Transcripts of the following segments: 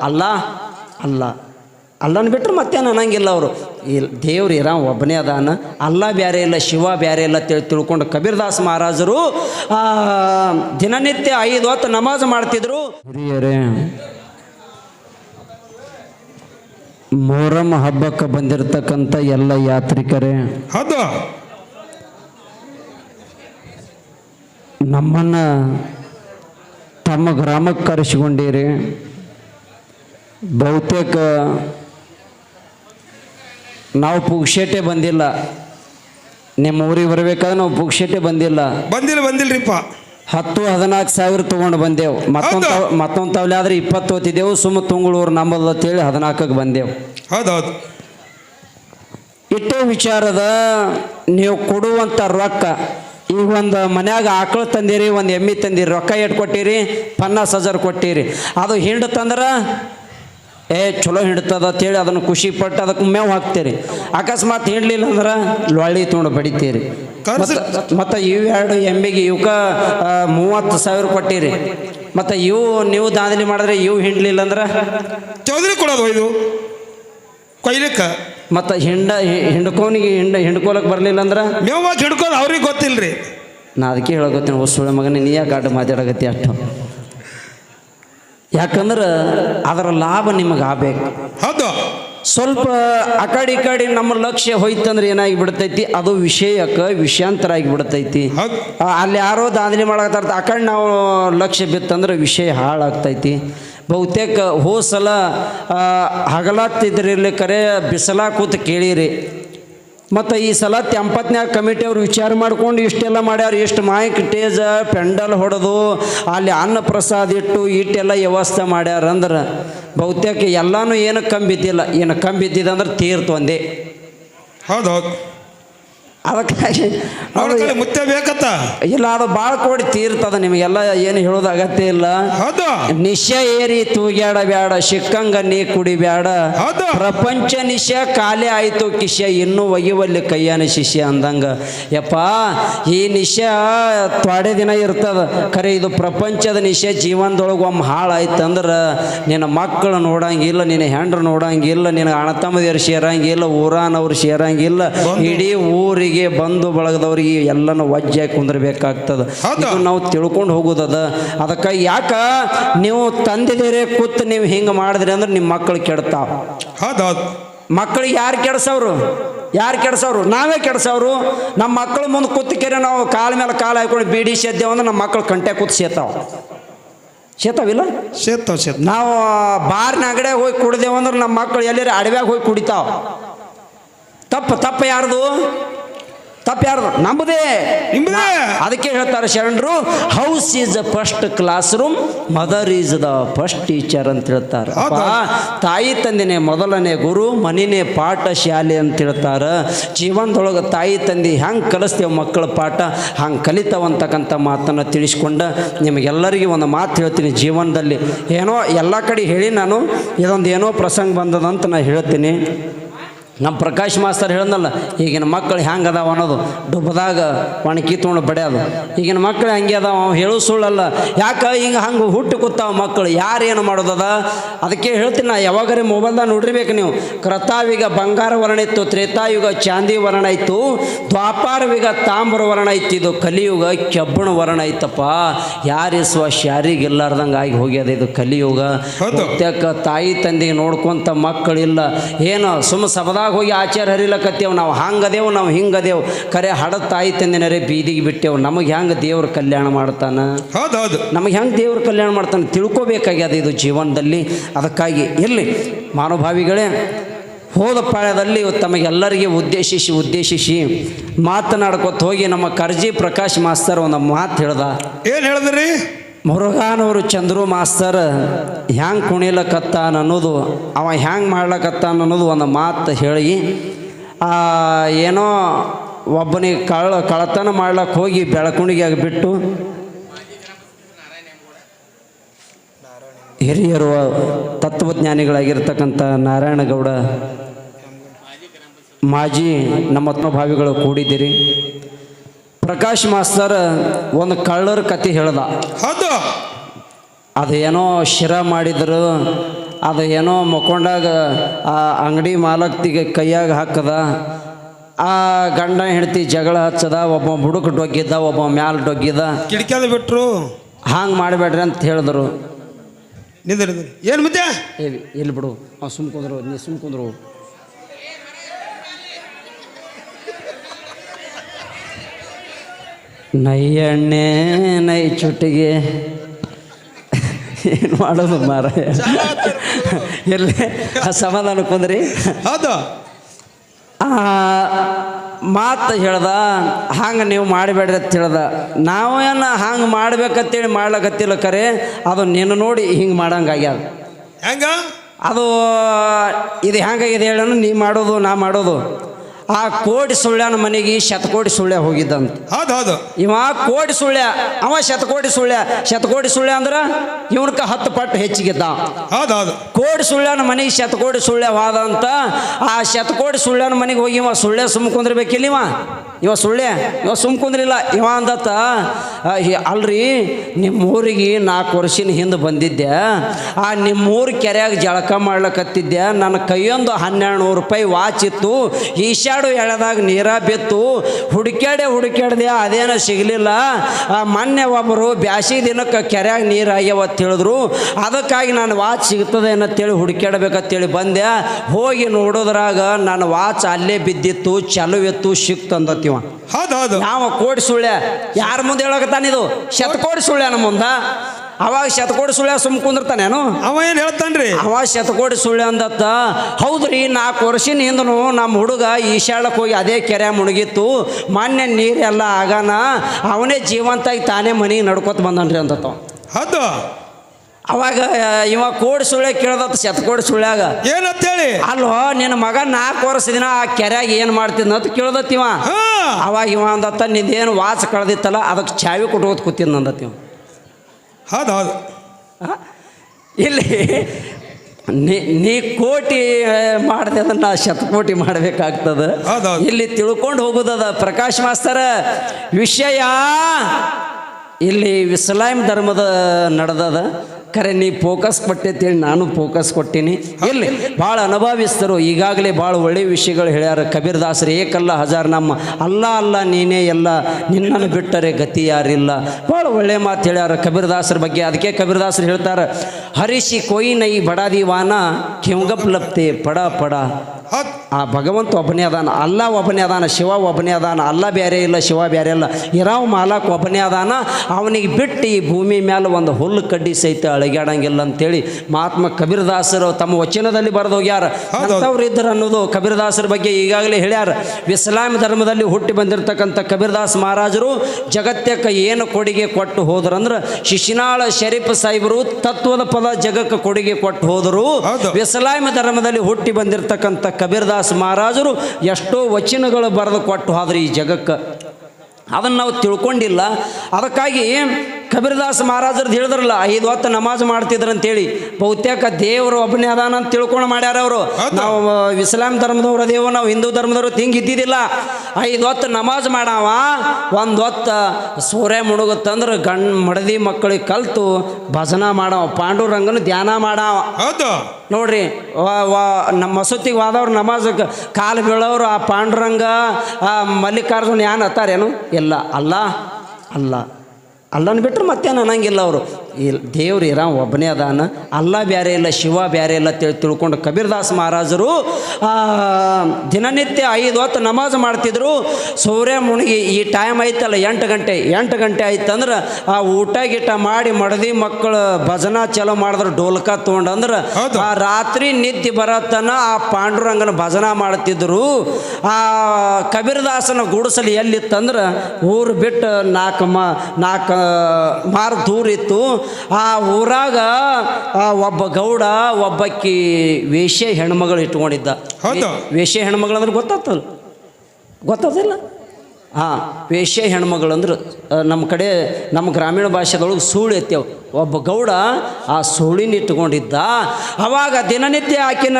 ಅಲ್ಲ? ಅಲ್ಲ. ಅಲ್ಲನ್ ಬಿಟ್ರೆ ಮತ್ತೇನು ಅನ್ನಂಗಿಲ್ಲ ಅವರು. ಈ ದೇವ್ರು ಇರ ಒಬ್ಬನೇ ಅದಾನ. ಅಲ್ಲ ಬ್ಯಾರೆ ಇಲ್ಲ ಶಿವ ಬ್ಯಾರೆ ಇಲ್ಲ ತಿಳ್ ತಿಳ್ಕೊಂಡು ಕಬೀರ್ದಾಸ್ ಮಹಾರಾಜರು ದಿನನಿತ್ಯ ಐದು ಹೊತ್ತು ನಮಾಜ್ ಮಾಡ್ತಿದ್ರು. ಹಿರಿಯರೇ ಮೊಹರಂ ಹಬ್ಬಕ್ಕೆ ಬಂದಿರತಕ್ಕಂಥ ಎಲ್ಲ ಯಾತ್ರಿಕರೇ ಹೌದು. ನಮ್ಮನ್ನ ತಮ್ಮ ಗ್ರಾಮಕ್ಕೆ ಕರೆಸಿಕೊಂಡಿರಿ. ಬಹುತೇಕ ನಾವು ಪುಕ್ಷೇಟೆ ಬಂದಿಲ್ಲ. ನಿಮ್ಮ ಊರಿಗೆ ಬರಬೇಕಾದ್ರೆ ನಾವು ಪುಕ್ಷೇಟೆ ಬಂದಿಲ್ಲ. ಬಂದಿಲ್ಲ ಬಂದಿಲ್ರಿಪ್ಪ. ಹತ್ತು ಹದಿನಾಲ್ಕು ಸಾವಿರ ತೊಗೊಂಡು ಬಂದೆವು. ಮತ್ತೊಂದು? ಮತ್ತೊಂದು ತವಲೆ ಆದರೆ ಇಪ್ಪತ್ತು ಹೊತ್ತಿದ್ದೆವು ಸುಮ್ಮ ತುಂಗಳೂರು ನಮ್ಮದು ಅಂತೇಳಿ ಹದಿನಾಲ್ಕಕ್ಕೆ ಬಂದೆವು. ಹೌದೌದು. ಇಟ್ಟೇ ವಿಚಾರದ ನೀವು ಕೊಡುವಂಥ ರೊಕ್ಕ ಈಗ ಒಂದು ಮನ್ಯಾಗ ಆಕಳು ತಂದಿರಿ ಒಂದು ಎಮ್ಮೆ ತಂದಿರಿ ರೊಕ್ಕ ಎಟ್ಟು ಕೊಟ್ಟಿರಿ? ಪನ್ನಾಸ್ ಹಜಾರ್ ಕೊಟ್ಟಿರಿ. ಅದು ಹಿಂಡ್ತಂದ್ರೆ ಏ ಚಲೋ ಹಿಡ್ತದ ಅಂತೇಳಿ ಅದನ್ನು ಖುಷಿ ಪಟ್ಟು ಅದಕ್ಕೆ ಮೇವು ಹಾಕ್ತೀರಿ. ಅಕಸ್ಮಾತ್ ಹಿಡ್ಲಿಲ್ಲ ಅಂದ್ರೆ ಲೊಳ್ಳಿ ತೊಗೊಂಡು ಬಡಿತೀರಿ. ಮತ್ತು ಇವು ಎರಡು ಎಮ್ಮೆಗೆ ಇವಕ್ಕ ಮೂವತ್ತು ಸಾವಿರ ಕೊಟ್ಟಿರಿ. ಮತ್ತು ಇವು ನೀವು ದಾಂಧಲಿ ಮಾಡಿದ್ರೆ ಇವು ಹಿಂಡ್ಲಿಲ್ಲ ಅಂದ್ರೆ? ಚೌಧರಿ ಕೊಡೋದು ಇದು. ಕೊಯ್ಲಿಕ್ಕ. ಮತ್ತು ಹಿಂಡ ಹಿಂಡ್ಕೋನಿಗೆ ಹಿಂಡ ಹಿಂಡ್ಕೋಲಕ್ಕೆ ಬರಲಿಲ್ಲ ಅಂದ್ರೆ? ನೀವು ಹಿಡ್ಕೊಂಡು ಅವ್ರಿಗೆ ಗೊತ್ತಿಲ್ಲ ರೀ ನಾ ಅದಕ್ಕೆ ಹೇಳಕತ್ತೀನಿ ಹೊಸ ಮಗನೇ ನೀ ಯಾಕೆ ಆಟ ಮಾತಾಡಕತ್ತಿ ಅಷ್ಟು? ಯಾಕಂದ್ರೆ ಅದರ ಲಾಭ ನಿಮಗೆ ಆಗಬೇಕು. ಹೌದು. ಸ್ವಲ್ಪ ಆ ಕಡೆ ಈ ಕಡೆ ನಮ್ಮ ಲಕ್ಷ್ಯ ಹೋಯ್ತಂದ್ರೆ ಏನಾಗಿ ಬಿಡ್ತೈತಿ? ಅದು ವಿಷಯಕ್ಕೆ ವಿಷಯಾಂತರ ಆಗಿ ಬಿಡ್ತೈತಿ. ಅಲ್ಲಿ ಯಾರೋ ದಾಂಧಲಿ ಮಾಡಕತ್ತಾರ ಆ ಕಡೆ ನಾವು ಲಕ್ಷ್ಯ ಬಿತ್ತಂದ್ರೆ ವಿಷಯ ಹಾಳಾಗ್ತೈತಿ. ಬಹುತೇಕ ಹೋ ಸಲ ಹಗಲಾಗ್ತಿದ್ರಿರ್ಲಿ ಕರೆ ಬಿಸಲಾ ಕೂತು ಕೇಳಿರಿ. ಮತ್ತು ಈ ಸಲ ತೆಂಪತ್ನ್ಯಾಗ ಕಮಿಟಿ ಅವ್ರು ವಿಚಾರ ಮಾಡ್ಕೊಂಡು ಇಷ್ಟೆಲ್ಲ ಮಾಡ್ಯಾರ. ಎಷ್ಟು ಮೈಕ್ ಟೇಜ ಪೆಂಡಲ್ ಹೊಡೆದು, ಅಲ್ಲಿ ಅನ್ನ ಪ್ರಸಾದ ಇಟ್ಟು, ಇಟ್ಟೆಲ್ಲ ವ್ಯವಸ್ಥೆ ಮಾಡ್ಯಾರ ಅಂದ್ರೆ ಬಹುತೇಕ ಎಲ್ಲನೂ ಏನು ಕಂಬಿದ್ದಿಲ್ಲ ಏನಕ್ಕೆ ಏನು ಕಮ್ಮಿ ಬಿದ್ದಿದಂದ್ರೆ ತೀರ್ತು ಒಂದೇ ಹೌದೌದು ಅದಕ್ಕಾಗಿ ಮುತ್ತೆ ಬೇಕತ್ತ? ಇಲ್ಲ ಅದು ಭಾಳ ಕೋಡಿ ತೀರ್ತದ ನಿಮಗೆಲ್ಲ ಏನು ಹೇಳೋದು ಅಗತ್ಯ ಇಲ್ಲ. ಹೌದು. ನಿಶ ಏರಿ ತೂಗ್ಯಾಡ ಬ್ಯಾಡ ಸಿಕ್ಕಂಗ ನೀ ಕುಡಿಬ್ಯಾಡ. ಪ್ರಪಂಚ ನಿಶ ಖಾಲಿ ಆಯ್ತು ಕಿಶ್ಯ ಇನ್ನೂ ಒಗಿವಲ್ಲಿ ಕೈಯನ ಶಿಷ್ಯ ಅಂದಂಗ. ಯಪ್ಪ ಈ ನಿಶ ತ್ವಾಡೆ ದಿನ ಇರ್ತದ. ಖರೆ ಇದು ಪ್ರಪಂಚದ ನಿಶೆ ಜೀವನದೊಳಗೆ ಒಮ್ಮೆ ಹಾಳಾಯ್ತಂದ್ರೆ ನಿನ್ನ ಮಕ್ಕಳು ನೋಡಂಗಿಲ್ಲ ನಿನ್ನ ಹೆಂಡ್ರು ನೋಡಂಗಿಲ್ಲ ನಿನ್ನ ಅಣ್ಣತಮ್ಮದಿಯರು ಸೇರಂಗಿಲ್ಲ ಊರಾನವ್ರು ಸೇರಂಗಿಲ್ಲ ಇಡೀ ಊರಿಗೆ ಬಂಧು ಬಳಗದವ್ರಿಗೆ ಎಲ್ಲನೂ ವಜ್ಜೆ ಕುಂದ್ರಬೇಕಾಗ್ತದ. ಇದು ನಾವು ತಿಳ್ಕೊಂಡು ಹೋಗೋದದ. ಅದಕ್ಕೆ ಯಾಕ? ನೀವು ತಂದಿದ್ದೀರಿ ಕೂತು ನೀವು ಹಿಂಗೆ ಮಾಡಿದ್ರಿ ಅಂದ್ರೆ ನಿಮ್ಮ ಮಕ್ಕಳು ಕೆಡ್ತಾವ. ಮಕ್ಕಳಿಗೆ ಯಾರು ಕೆಡ್ಸವ್ರು? ಯಾರು ಕೆಡ್ಸವ್ರು? ನಾವೇ ಕೆಡ್ಸವ್ರು. ನಮ್ಮ ಮಕ್ಕಳು ಮುಂದೆ ಕೂತಿಕೆರೆ ನಾವು ಕಾಲ ಮೇಲೆ ಕಾಲು ಹಾಕೊಂಡು ಬೀಡಿ ಸೇದ್ದೇವು ಅಂದ್ರೆ ನಮ್ಮ ಮಕ್ಕಳು ಕಂಟೆ ಕೂತು ಸೇತಾವ. ಸೇತಾವಿಲ್ಲ? ಸೇತ್ತಾವ್ ಸೇತ ನಾವು ಬಾರ್ನ ಅಂಗಡಿಯಾಗ ಹೋಗಿ ಕುಡ್ದೇವು ಅಂದ್ರೆ ನಮ್ಮ ಮಕ್ಕಳು ಎಲ್ಲರ? ಅಡವ್ಯಾಗ ಹೋಗಿ ಕುಡಿತಾವ. ತಪ್ಪು ತಪ್ಪು ಯಾರ್ದು? ತಪ್ಪು ಯಾರ್ದು ನಮ್ಮದೇ ನಿಮ್ಮದೇ. ಅದಕ್ಕೆ ಹೇಳ್ತಾರೆ ಶರಣರು house is the first classroom mother is the first teacher ಅಂತ ಹೇಳ್ತಾರೆ. ತಾಯಿ ತಂದೆನೇ ಮೊದಲನೇ ಗುರು ಮನಿನೇ ಪಾಠ ಶಾಲೆ ಅಂತ ಹೇಳ್ತಾರೆ. ಜೀವನದೊಳಗೆ ತಾಯಿ ತಂದೆ ಹೆಂಗೆ ಕಲಿಸ್ತೇವೆ ಮಕ್ಕಳ ಪಾಠ ಹಂಗೆ ಕಲಿತಾವಂತಕ್ಕಂಥ ಮಾತನ್ನು ತಿಳಿಸ್ಕೊಂಡು ನಿಮಗೆಲ್ಲರಿಗೂ ಒಂದು ಮಾತು ಹೇಳ್ತೀನಿ ಜೀವನದಲ್ಲಿ. ಏನೋ ಎಲ್ಲ ಕಡೆ ಹೇಳಿ ನಾನು ಇದೊಂದು ಏನೋ ಪ್ರಸಂಗ ಬಂದದಂತ ನಾನು ಹೇಳ್ತೀನಿ. ನಮ್ಮ ಪ್ರಕಾಶ್ ಮಾಸ್ತರ್ ಹೇಳ್ದಲ್ಲ ಈಗಿನ ಮಕ್ಕಳು ಹೆಂಗೆ ಅದಾವ ಅನ್ನೋದು. ಡುಬ್ಬದಾಗ ಒಣಕಿ ತೊಗೊಂಡು ಬಡಿಯೋದು. ಈಗಿನ ಮಕ್ಕಳು ಹಂಗೆ ಅದಾವ ಅವ್ನು ಹೇಳು ಸುಳ್ಳಲ್ಲ. ಯಾಕೆ ಹಿಂಗೆ ಹಂಗೆ ಹುಟ್ಟು ಕೂತಾವ ಮಕ್ಕಳು ಯಾರೇನು ಮಾಡೋದದ ಅದಕ್ಕೆ ಹೇಳ್ತೀನಿ ನಾ ಯಾವಾಗರೇ ಮೊಬೈಲ್ದಾಗ ನೋಡಿರ್ಬೇಕು ನೀವು. ಕ್ರತಾವಿಗ ಬಂಗಾರ ವರ್ಣ ಇತ್ತು ತ್ರೇತಾಯುಗ ಚಾಂದಿ ವರ್ಣ ಇತ್ತು ದ್ವಾಪಾರವಿಗ ತಾಮ್ರ ವರ್ಣ ಇತ್ತು ಇದು ಕಲಿಯುಗ ಕೆಬ್ಬಣ ವರ್ಣ ಐತಪ್ಪ ಯಾರಿಸುವ ಶಾರಿಗಿಲ್ಲಾರ್ದಂಗೆ ಆಗಿ ಹೋಗ್ಯದ ಇದು ಕಲಿಯುಗ. ತಾಯಿ ತಂದೆಗೆ ನೋಡ್ಕೊಂತ ಮಕ್ಕಳಿಲ್ಲ. ಏನು ಸುಮ್ಮ ಸಬದಾಗ ಹೋಗಿ ಆಚಾರ ಹರಿಲಕತ್ತೇವು ನಾವು ಹಂಗದೇವು ನಾವು ಹಿಂಗದೇವು. ಕರೆ ಹಡ ತಾಯಿ ತಂದೆನರೇ ಬೀದಿಗೆ ಬಿಟ್ಟೆವು. ನಮಗೆ ಹೆಂಗೆ ದೇವ್ರ ಕಲ್ಯಾಣ ಮಾಡ್ತಾನ? ಹೌದೌದು ನಮಗೆ ಹೆಂಗೆ ದೇವ್ರ ಕಲ್ಯಾಣ ಮಾಡ್ತಾನೆ ತಿಳ್ಕೊಬೇಕಾಗ್ಯದ ಇದು ಜೀವನದಲ್ಲಿ. ಅದಕ್ಕಾಗಿ ಎಲ್ಲಿ ಮಾನುಭಾವಿಗಳೇ ಹೋದ ಪಾಳ್ಯದಲ್ಲಿ ತಮಗೆಲ್ಲರಿಗೆ ಉದ್ದೇಶಿಸಿ ಉದ್ದೇಶಿಸಿ ಮಾತನಾಡ್ಕೊತ ಹೋಗಿ ನಮ್ಮ ಕರ್ಜಿ ಪ್ರಕಾಶ್ ಮಾಸ್ತರ್ ಒಂದು ಮಾತು ಹೇಳ್ದ. ಏನು ಹೇಳಿದ್ರಿ? ಮುರುಘಾನವರು ಚಂದ್ರು ಮಾಸ್ತರ್ ಹ್ಯಾಂಗೆ ಕುಣಿಲಕತ್ತಾನ ಅನ್ನೋದು, ಅವ ಹ್ಯಾಂಗೆ ಮಾಡ್ಲಕತ್ತಾನ ಅನ್ನೋದು ಒಂದು ಮಾತು ಹೇಳಿ ಏನೋ ಒಬ್ಬನಿಗೆ ಕಳ್ಳ ಕಳ್ಳತನ ಮಾಡ್ಲಕ್ಕೆ ಹೋಗಿ ಬೆಳಕುಣಿಗೆ ಬಿಟ್ಟು ಹಿರಿಯರು, ತತ್ವಜ್ಞಾನಿಗಳಾಗಿರ್ತಕ್ಕಂಥ ನಾರಾಯಣಗೌಡ ಮಾಜಿ ನಮ್ಮ ಆತ್ಮಭಾವಿಗಳು ಕೂಡಿದ್ದೀರಿ. ಪ್ರಕಾಶ್ ಮಾಸ್ತರ್ ಒಂದು ಕಳ್ಳರ ಕತೆ ಹೇಳ್ದ. ಹೌದು. ಅದೇನೋ ಶಿರ ಮಾಡಿದ್ರು ಅದು ಏನೋ ಮಕ್ಕೊಂಡಾಗ ಆ ಅಂಗಡಿ ಮಾಲಕ್ತಿಗೆ ಕೈಯಾಗ ಹಾಕದ ಆ ಗಂಡ ಹೆಂಡತಿ ಜಗಳ ಹಚ್ಚದ ಒಬ್ಬ ಹುಡುಗ ಡೊಗ್ಗಿದ್ದ ಒಬ್ಬ ಮ್ಯಾಲ ಡೊಗ್ಗಿದ ಕಿಟಕಿಯಾದ ಬಿಟ್ರು. ಹಾಂಗ್ ಮಾಡಬೇಡ್ರಿ ಅಂತ ಹೇಳಿದ್ರು. ನಿಂದ್ರಿ ಏನು ಮುದ್ದೆ? ಏ ಎಲ್ಲಿ ಬಿಡು ಅವ್ ಸುಮ್ ಕುಂದ್ರು ನೀ ಸುಮ್ ಕುಂದ್ರು ನೈಯಣ್ಣೆ ನೈ ಚುಟ್ಟಿಗೆ. ಏನು ಮಾಡೋದು ಮಾರ ಎಲ್ಲಿ? ಆ ಸಮಾಧಾನ ಕುಂದ್ರಿ. ಹೌದು. ಆ ಮಾತು ಹೇಳ್ದ ಹಂಗೆ ನೀವು ಮಾಡಬೇಡ್ರಿ ಅಂತ ಹೇಳ್ದ. ಏನು ಹಂಗೆ ಮಾಡ್ಬೇಕಂತೇಳಿ ಮಾಡ್ಲಕತ್ತಿಲ್ಲ ಕರೆ ಅದು ನಿನ್ನ ನೋಡಿ ಹಿಂಗೆ ಮಾಡಂಗಾಗ್ಯದ. ಹೆಂಗ? ಅದು ಇದು ಹೆಂಗಾಗಿದೆ ಹೇಳೋಣ ನೀ ಮಾಡೋದು ನಾ ಮಾಡೋದು. ಆ ಕೋಟಿ ಸುಳ್ಳ್ಯನ ಮನೆಗೆ ಶತಕೋಟಿ ಸುಳ್ಯ ಹೋಗಿದ್ದಂತ. ಹೌದು ಹೌದು. ಇವ ಕೋಟಿ ಸುಳ್ಯ ಅವ ಶತಕೋಟಿ ಸುಳ್ಯ ಶತಕೋಟಿ ಸುಳ್ಯ ಅಂದ್ರೆ ಇವನಕ ಹತ್ತು ಪಟ್ಟು ಹೆಚ್ಚಿಗಿದ್ದ. ಹೌದು ಹೌದು. ಕೋಟಿ ಸುಳ್ಯನ ಮನೆಗೆ ಶತಕೋಟಿ ಸುಳ್ಳೆವಾದಂತ ವಾದ ಆ ಶತಕೋಟಿ ಸುಳ್ಯನ ಮನೆಗೆ ಹೋಗಿ ಇವ ಸುಮ್ಮ ಕುಂದ್ರಬೇಕಿಲ್ಲ ಇವ? ಇವ ಸುಳ್ಳೆ ಇವ ಸುಮ್ ಕುಂದ್ರಿಲ್ಲ. ಇವ ಅಂದತ್ತ ಅಲ್ರಿ ನಿಮ್ಮೂರಿಗೆ ನಾಲ್ಕು ವರ್ಷಿನ ಹಿಂದೆ ಬಂದಿದ್ದೆ. ಆ ನಿಮ್ಮ ಊರು ಕೆರೆಯಾಗ ಜಳಕ ಮಾಡ್ಲಕತ್ತಿದ್ದೆ. ನನ್ನ ಕೈಯೊಂದು ಹನ್ನೆರಡು ನೂರು ರೂಪಾಯಿ ವಾಚ್ ಇತ್ತು ಈಶಾಡು ಎಳೆದಾಗ ನೀರ ಬಿತ್ತು ಹುಡುಕ್ಯಾಡೆ ಹುಡುಕ್ಯಾಡ್ದೆ ಅದೇನೋ ಸಿಗಲಿಲ್ಲ. ಆ ಮೊನ್ನೆ ಒಬ್ಬರು ಬ್ಯಾಸಿ ದಿನಕ್ಕೆ ಕೆರೆಯಾಗ ನೀರು ಆಗ್ಯಾವ ತಿಳಿದ್ರು. ಅದಕ್ಕಾಗಿ ನಾನು ವಾಚ್ ಸಿಗ್ತದೆ ಅನ್ನತ್ತೇಳಿ ಹುಡುಕ್ಯಾಡ್ಬೇಕಂತೇಳಿ ಬಂದೆ. ಹೋಗಿ ನೋಡೋದ್ರಾಗ ನನ್ನ ವಾಚ್ ಅಲ್ಲೇ ಬಿದ್ದಿತ್ತು ಚಲುವಿತ್ತು ಸಿಕ್ತಂದತ್ತಿವ ಹೌದು ಹೌದು. ಯಾವ ಕೋಟಿ ಸುಳ್ಳೆ ಯಾರ ಮುಂದೆ ಹೇಳಕತ್ತಾನಿದು ಶತಕೋಟಿ ನಮ್ಮ ಮುಂದ. ಅವಾಗ ಶತಕೋಟಿ ಸುಳ್ಳ ಸುಮ್ ಕುಂದಿರ್ತಾನೇನು ಅವ ಏನು ಹೇಳ್ತಾನ್ರಿ? ಅವ ಶತಕೋಟಿ ಸುಳ್ಳ ಅಂದತ್ತ ಹೌದ್ರಿ ನಾಲ್ಕು ವರ್ಷಿನ ಹಿಂದನು ನಮ್ಮ ಹುಡುಗ ಈಶಾಳಕ್ಕೆ ಹೋಗಿ ಅದೇ ಕೆರೆ ಮುಳುಗಿತ್ತು ಮಾನ್ಯ ನೀರೆಲ್ಲ ಆಗಾನ ಅವನೇ ಜೀವಂತಾಗಿ ತಾನೇ ಮನೆಗೆ ನಡ್ಕೊತ ಬಂದನ್ರಿ ಅಂತತ್ತ ಹೌದು. ಅವಾಗ ಇವ ಕೋಡಿ ಸುಳ್ಳೆ ಕೇಳ್ದತ್ತ ಶತಕೋಡಿ ಸುಳ್ಯಾಗ ಏನಂತೇಳಿ ಅಲ್ಲೋ ನಿನ್ನ ಮಗ ನಾಲ್ಕು ವರ್ಷ ದಿನ ಆ ಕೆರೆಯಾಗ ಏನು ಮಾಡ್ತಿದ್ನ ಅಂತ ಕೇಳ್ದತ್ತಿವ ಅವಾಗ ಇವ ಅಂದತ್ತ ನಿಂದೇನು ವಾಚ್ ಕಳೆದಿತ್ತಲ್ಲ ಅದಕ್ಕೆ ಚಾವಿ ಕೊಟ್ಕೋತ ಕೂತಿದ್ನ ಹೌದು ಹೌದು ಇಲ್ಲಿ ನೀ ನೀ ಕೋಟಿ ಮಾಡಿದೆ ಅದನ್ನ ಶತಕೋಟಿ ಮಾಡ್ಬೇಕಾಗ್ತದ. ಹೌದೌದು. ಇಲ್ಲಿ ತಿಳ್ಕೊಂಡು ಹೋಗೋದದ ಪ್ರಕಾಶ್ ಮಾಸ್ತರ ವಿಷಯ ಇಲ್ಲಿ ಇಸ್ಲಾಂ ಧರ್ಮದ ನಡೆದದ. ಖರೆ ನೀ ಫೋಕಸ್ ಹೇಳಿ ನಾನು ಫೋಕಸ್ ಕೊಟ್ಟೀನಿ. ಇಲ್ಲಿ ಭಾಳ ಅನುಭವಿಸ್ತರು ಈಗಾಗಲೇ ಭಾಳ ಒಳ್ಳೆಯ ವಿಷಯಗಳು ಹೇಳ್ಯಾರ. ಕಬೀರ್ ದಾಸರು ಏಕಲ್ಲ ಹಜಾರ್ ನಮ್ಮ. ಅಲ್ಲ ಅಲ್ಲ ನೀನೇ ಎಲ್ಲ. ನಿನ್ನನ್ನು ಬಿಟ್ಟರೆ ಗತಿ ಯಾರಿಲ್ಲ. ಭಾಳ ಒಳ್ಳೆಯ ಮಾತು ಹೇಳ್ಯಾರ ಕಬೀರ್ ದಾಸರ ಬಗ್ಗೆ. ಅದಕ್ಕೆ ಕಬೀರ್ ದಾಸರು ಹೇಳ್ತಾರೆ ಹರಿಶಿ ಕೊಯ್ ನೈ ಬಡ ವಾನ ಕೆಂಗಪ್ ಲಪ್ತೆ ಪಡ ಪಡ. ಆ ಭಗವಂತ ಒಬ್ಬನೇ ಅದಾನ. ಅಲ್ಲ ಒಬ್ಬನೇ ಅದಾನ. ಶಿವ ಒಬ್ಬನೇ ಅದಾನ. ಅಲ್ಲ ಬೇರೆ ಇಲ್ಲ ಶಿವ ಬೇರೆ ಇಲ್ಲ. ಇರಾವ್ ಮಾಲಕ್ ಒಬ್ಬನೇ ಅದಾನ. ಅವನಿಗೆ ಬಿಟ್ಟು ಈ ಭೂಮಿ ಮೇಲೆ ಒಂದು ಹುಲ್ಲು ಕಡ್ಡಿ ಸಹಿತ ಅಳಗ್ಯಾಡಂಗಿಲ್ಲ ಅಂತೇಳಿ ಮಹಾತ್ಮ ಕಬೀರದಾಸರು ತಮ್ಮ ವಚನದಲ್ಲಿ ಬರೆದು ಹೋಗ್ಯಾರ. ಅಂಥವ್ರು ಇದ್ರು ಅನ್ನೋದು ಕಬೀರದಾಸರ ಬಗ್ಗೆ ಈಗಾಗಲೇ ಹೇಳ್ಯಾರ. ಇಸ್ಲಾಂ ಧರ್ಮದಲ್ಲಿ ಹುಟ್ಟಿ ಬಂದಿರತಕ್ಕಂಥ ಕಬೀರದಾಸ್ ಮಹಾರಾಜರು ಜಗತ್ತಕ್ಕೆ ಏನು ಕೊಡುಗೆ ಕೊಟ್ಟು ಹೋದ್ರಂದ್ರೆ ಶಿಶಿನಾಳ ಶರೀಫ್ ಸಾಹೇಬರು ತತ್ವದ ಪದ ಜಗಕ್ಕೆ ಕೊಡುಗೆ ಕೊಟ್ಟು ಹೋದರು. ಹೌದು. ಇಸ್ಲಾಂ ಧರ್ಮದಲ್ಲಿ ಹುಟ್ಟಿ ಬಂದಿರತಕ್ಕಂಥ ಕಬೀರದಾಸ್ ಮಹಾರಾಜರು ಎಷ್ಟೋ ವಚನಗಳು ಬರೆದು ಕೊಟ್ಟು ಹೋದ್ರೆ ಈ ಜಗಕ್ಕೆ. ಅದನ್ನು ನಾವು ತಿಳ್ಕೊಂಡಿಲ್ಲ. ಅದಕ್ಕಾಗಿ ಕಬೀರ್ದಾಸ್ ಮಹಾರಾಜರದ್ದು ಹೇಳಿದ್ರಲ್ಲ ಐದು ಹೊತ್ತು ನಮಾಜ್ ಮಾಡ್ತಿದ್ರು ಅಂತೇಳಿ ಬಹುತೇಕ ದೇವರು ಒಬ್ಬನೇ ಅದಾನ ಅಂತ ತಿಳ್ಕೊಂಡು ಮಾಡ್ಯಾರ ಅವರು. ನಾವು ಇಸ್ಲಾಂ ಧರ್ಮದವ್ರು ಅದೇವು ನಾವು ಹಿಂದೂ ಧರ್ಮದವರು ತಿಂಗ್ ಇದ್ದಿದ್ದಿಲ್ಲ. ಐದು ಹೊತ್ತು ನಮಾಜ್ ಮಾಡಾವ ಒಂದು ಹೊತ್ತು ಸೂರ್ಯ ಮುಳುಗುತ್ತಂದ್ರೆ ಗಂಡ್ ಮಡದಿ ಮಕ್ಕಳಿಗೆ ಕಲ್ತು ಭಜನ ಮಾಡಾವ ಪಾಂಡುರಂಗನ ಧ್ಯಾನ ಮಾಡಾವ. ನೋಡ್ರಿ ನಮ್ಮ ಮಸೂತಿಗೆ ಹೋದವ್ರು ನಮಾಜ್ ಕಾಲು ಬೀಳೋರು ಆ ಪಾಂಡುರಂಗ ಆ ಮಲ್ಲಿಕಾರ್ಜುನ ಯಾನ್ ಹತ್ತಾರೇನು ಇಲ್ಲ. ಅಲ್ಲ? ಅಲ್ಲ. ಅಲ್ಲನ್ ಬಿಟ್ಟರೆ ಮತ್ತೇನು ಅನ್ನಂಗಿಲ್ಲ ಅವರು. ಇಲ್ಲ ದೇವ್ರು ಇರ ಒಬ್ಬನೇ ಅದಾನ. ಅಲ್ಲ ಬ್ಯಾರೆ ಇಲ್ಲ ಶಿವ ಬ್ಯಾರೆ ಇಲ್ಲ ತಿಳ್ ತಿಳ್ಕೊಂಡು ಕಬೀರ್ದಾಸ್ ಮಹಾರಾಜರು ಆ, ದಿನನಿತ್ಯ ಐದು ಹೊತ್ತು ನಮಾಜ್ ಮಾಡ್ತಿದ್ರು. ಸೂರ್ಯ ಮುಳುಗಿ ಈ ಟೈಮ್ ಐತಲ್ಲ ಎಂಟು ಗಂಟೆ ಎಂಟು ಗಂಟೆ ಆಯ್ತಂದ್ರೆ ಆ ಊಟ ಗೀಟ ಮಾಡಿ ಮಡದಿ ಮಕ್ಕಳು ಭಜನಾ ಚಲೋ ಮಾಡಿದ್ರು ಡೋಲ್ಕ ತೊಗೊಂಡಂದ್ರೆ. ಆ ರಾತ್ರಿ ನಿದ್ದೆ ಬರತನ ಆ ಪಾಂಡುರಂಗನ ಭಜನ ಮಾಡ್ತಿದ್ರು. ಆ ಕಬೀರ್ದಾಸನ ಗುಡಿಸಲು ಎಲ್ಲಿತ್ತಂದ್ರೆ ಊರು ಬಿಟ್ಟು ನಾಲ್ಕು ಮ ನಾಲ್ಕು ಮಾರು ದೂರ ಇತ್ತು ಆ ಊರಾಗ ಆ ಒಬ್ಬ ಗೌಡ ಒಬ್ಬಕ್ಕಿ ವೇಶ್ಯ ಹೆಣ್ಮಗಳು ಇಟ್ಕೊಂಡಿದ್ದ. ಹೌದು. ವೇಶ್ಯ ಹೆಣ್ಮಗಳು ಅಂದ್ರೆ ಗೊತ್ತಾಗ್ತಲ್ಲ? ಗೊತ್ತಾದಿಲ್ಲ ಹಾಂ ವೇಶ್ಯ ಹೆಣ್ಮಗಳು ಅಂದ್ರೆ ನಮ್ಮ ಕಡೆ ನಮ್ಮ ಗ್ರಾಮೀಣ ಭಾಷೆದೊಳಗೆ ಸೂಳು ಎತ್ತೇವು. ಒಬ್ಬ ಗೌಡ ಆ ಸೋಳಿನ ಇಟ್ಟುಕೊಂಡಿದ್ದ. ಅವಾಗ ದಿನನಿತ್ಯ ಆಕಿನ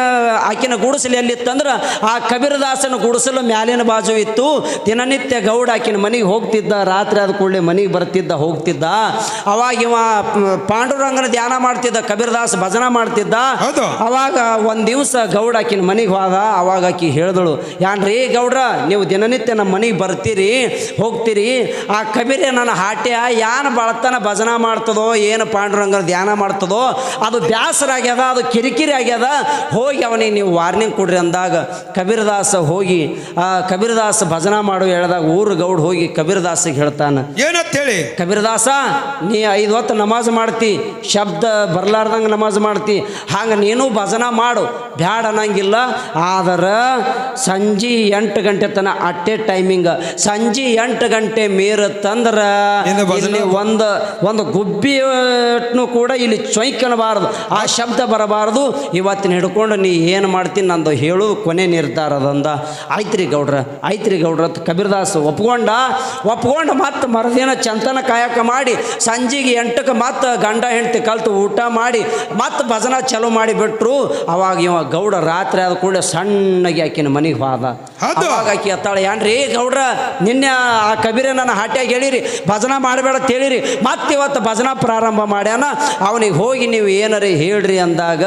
ಆಕಿನ ಗುಡಿಸಲು ಎಲ್ಲಿತ್ತಂದ್ರೆ ಆ ಕಬೀರದಾಸನ ಗುಡಿಸಲು ಮ್ಯಾಲಿನ ಬಾಜು ಇತ್ತು. ದಿನನಿತ್ಯ ಗೌಡ ಆಕಿನ ಮನೆಗೆ ಹೋಗ್ತಿದ್ದ ರಾತ್ರಿ ಆದ ಕೂಡಲೇ ಮನೆಗೆ ಬರ್ತಿದ್ದ ಹೋಗ್ತಿದ್ದ. ಅವಾಗ ಇವ ಪಾಂಡುರಂಗನ ಧ್ಯಾನ ಮಾಡ್ತಿದ್ದ ಕಬೀರದಾಸ ಭಜನ ಮಾಡ್ತಿದ್ದ. ಅವಾಗ ಒಂದು ದಿವಸ ಗೌಡ ಆಕಿನ ಮನೆಗೆ ಹೋದ. ಅವಾಗ ಆಕಿ ಹೇಳಿದಳು ಯಾನ್ರಿ ಗೌಡ್ರ ನೀವು ದಿನನಿತ್ಯ ನಮ್ಮ ಮನೆಗೆ ಬರ್ತೀರಿ ಹೋಗ್ತೀರಿ. ಆ ಕಬೀರ ನನ್ನ ಹಾಟ್ಯ ಯಾನ್ ಬಳತನ ಭಜನ ಮಾಡ್ತದೋ ಏನು ಪಾಂಡುರಂಗನ ಧ್ಯಾನ ಮಾಡ್ತದೋ ಅದು ಬ್ಯಾಸರಾಗ್ಯದ ಅದು ಕಿರಿಕಿರಿ ಆಗ್ಯದ ಹೋಗಿ ಅವನಿಗೆ ನೀವು ವಾರ್ನಿಂಗ್ ಕೊಡ್ರಿ ಅಂದಾಗ ಕಬೀರದಾಸ ಹೋಗಿ ಆ ಕಬೀರದಾಸ ಭಜನ ಮಾಡು ಹೇಳಿದಾಗ ಊರು ಗೌಡ್ ಹೋಗಿ ಕಬೀರದಾಸಿಗೆ ಹೇಳ್ತಾನೆ ಏನಂತ ಹೇಳಿ ಕಬೀರದಾಸ ನೀ ಐದು ಹೊತ್ತು ನಮಾಜ್ ಮಾಡ್ತಿ ಶಬ್ದ ಬರ್ಲಾರ್ದಂಗೆ ನಮಾಜ್ ಮಾಡ್ತಿ ಹಂಗೆ ನೀನು ಭಜನ ಮಾಡು ಬ್ಯಾಡ ಅನ್ನಂಗಿಲ್ಲ ಆದ್ರೆ ಸಂಜೆ ಎಂಟು ಗಂಟೆ ತನ ಅಟ್ಟೆ ಟೈಮಿಂಗ್ ಸಂಜೆ ಎಂಟು ಗಂಟೆ ಮೀರತ್ತಂದ್ರೆ ಏನು? ಇಲ್ಲಿ ಒಂದು ಒಂದು ಗುಬ್ಬಿಯನ್ನು ಕೂಡ ಇಲ್ಲಿ ಚೊಯ್ಕಣಬಾರದು ಆ ಶಬ್ದ ಬರಬಾರದು. ಇವತ್ತಿನ ಹಿಡ್ಕೊಂಡು ನೀ ಏನು ಮಾಡ್ತೀನಿ ನಂದು ಹೇಳು, ಕೊನೆ ನಿರ್ಧಾರದಂದ ಆಯ್ತ್ರಿ ಗೌಡ್ರ ಆಯ್ತ್ರಿ ಗೌಡ್ರ ಕಬೀರ್ದಾಸ್ ಒಪ್ಕೊಂಡ. ಒಪ್ಕೊಂಡು ಮತ್ತೆ ಮರುದಿನ ಚಂತನ ಕಾಯಕ ಮಾಡಿ, ಸಂಜೆಗೆ ಎಂಟಕ್ಕೆ ಮತ್ತೆ ಗಂಡ ಹೆಂಡತಿ ಕಲ್ತು ಊಟ ಮಾಡಿ, ಮತ್ತೆ ಭಜನ ಚಲೋ ಮಾಡಿಬಿಟ್ರು ಅವಾಗ ಇವ ಗೌಡ ರಾತ್ರಿ ಆದ ಕೂಡಲೇ ಸಣ್ಣಗೆ ಆಕಿನ ಮನೆಗೆ ಹೌದು. ಅವಾಗ ಆಕಿ ಅತ್ತಾಳೆ ಏನ್ರಿ ಗೌಡ್ರ ನಿನ್ನೆ ಆ ಕಬೀರ ನನ್ನ ಹಾಟ್ಯಾಗ ಹೇಳಿರಿ ಭಜನ ಮಾಡಬೇಡ ಅಂತ ಹೇಳಿರಿ ಮತ್ತೆ ಇವತ್ತು ಭಜನ ಪ್ರಾರಂಭ ಮಾಡ್ಯಾನ ಅವನಿಗೆ ಹೋಗಿ ನೀವು ಏನಾರ ಹೇಳ್ರಿ ಅಂದಾಗ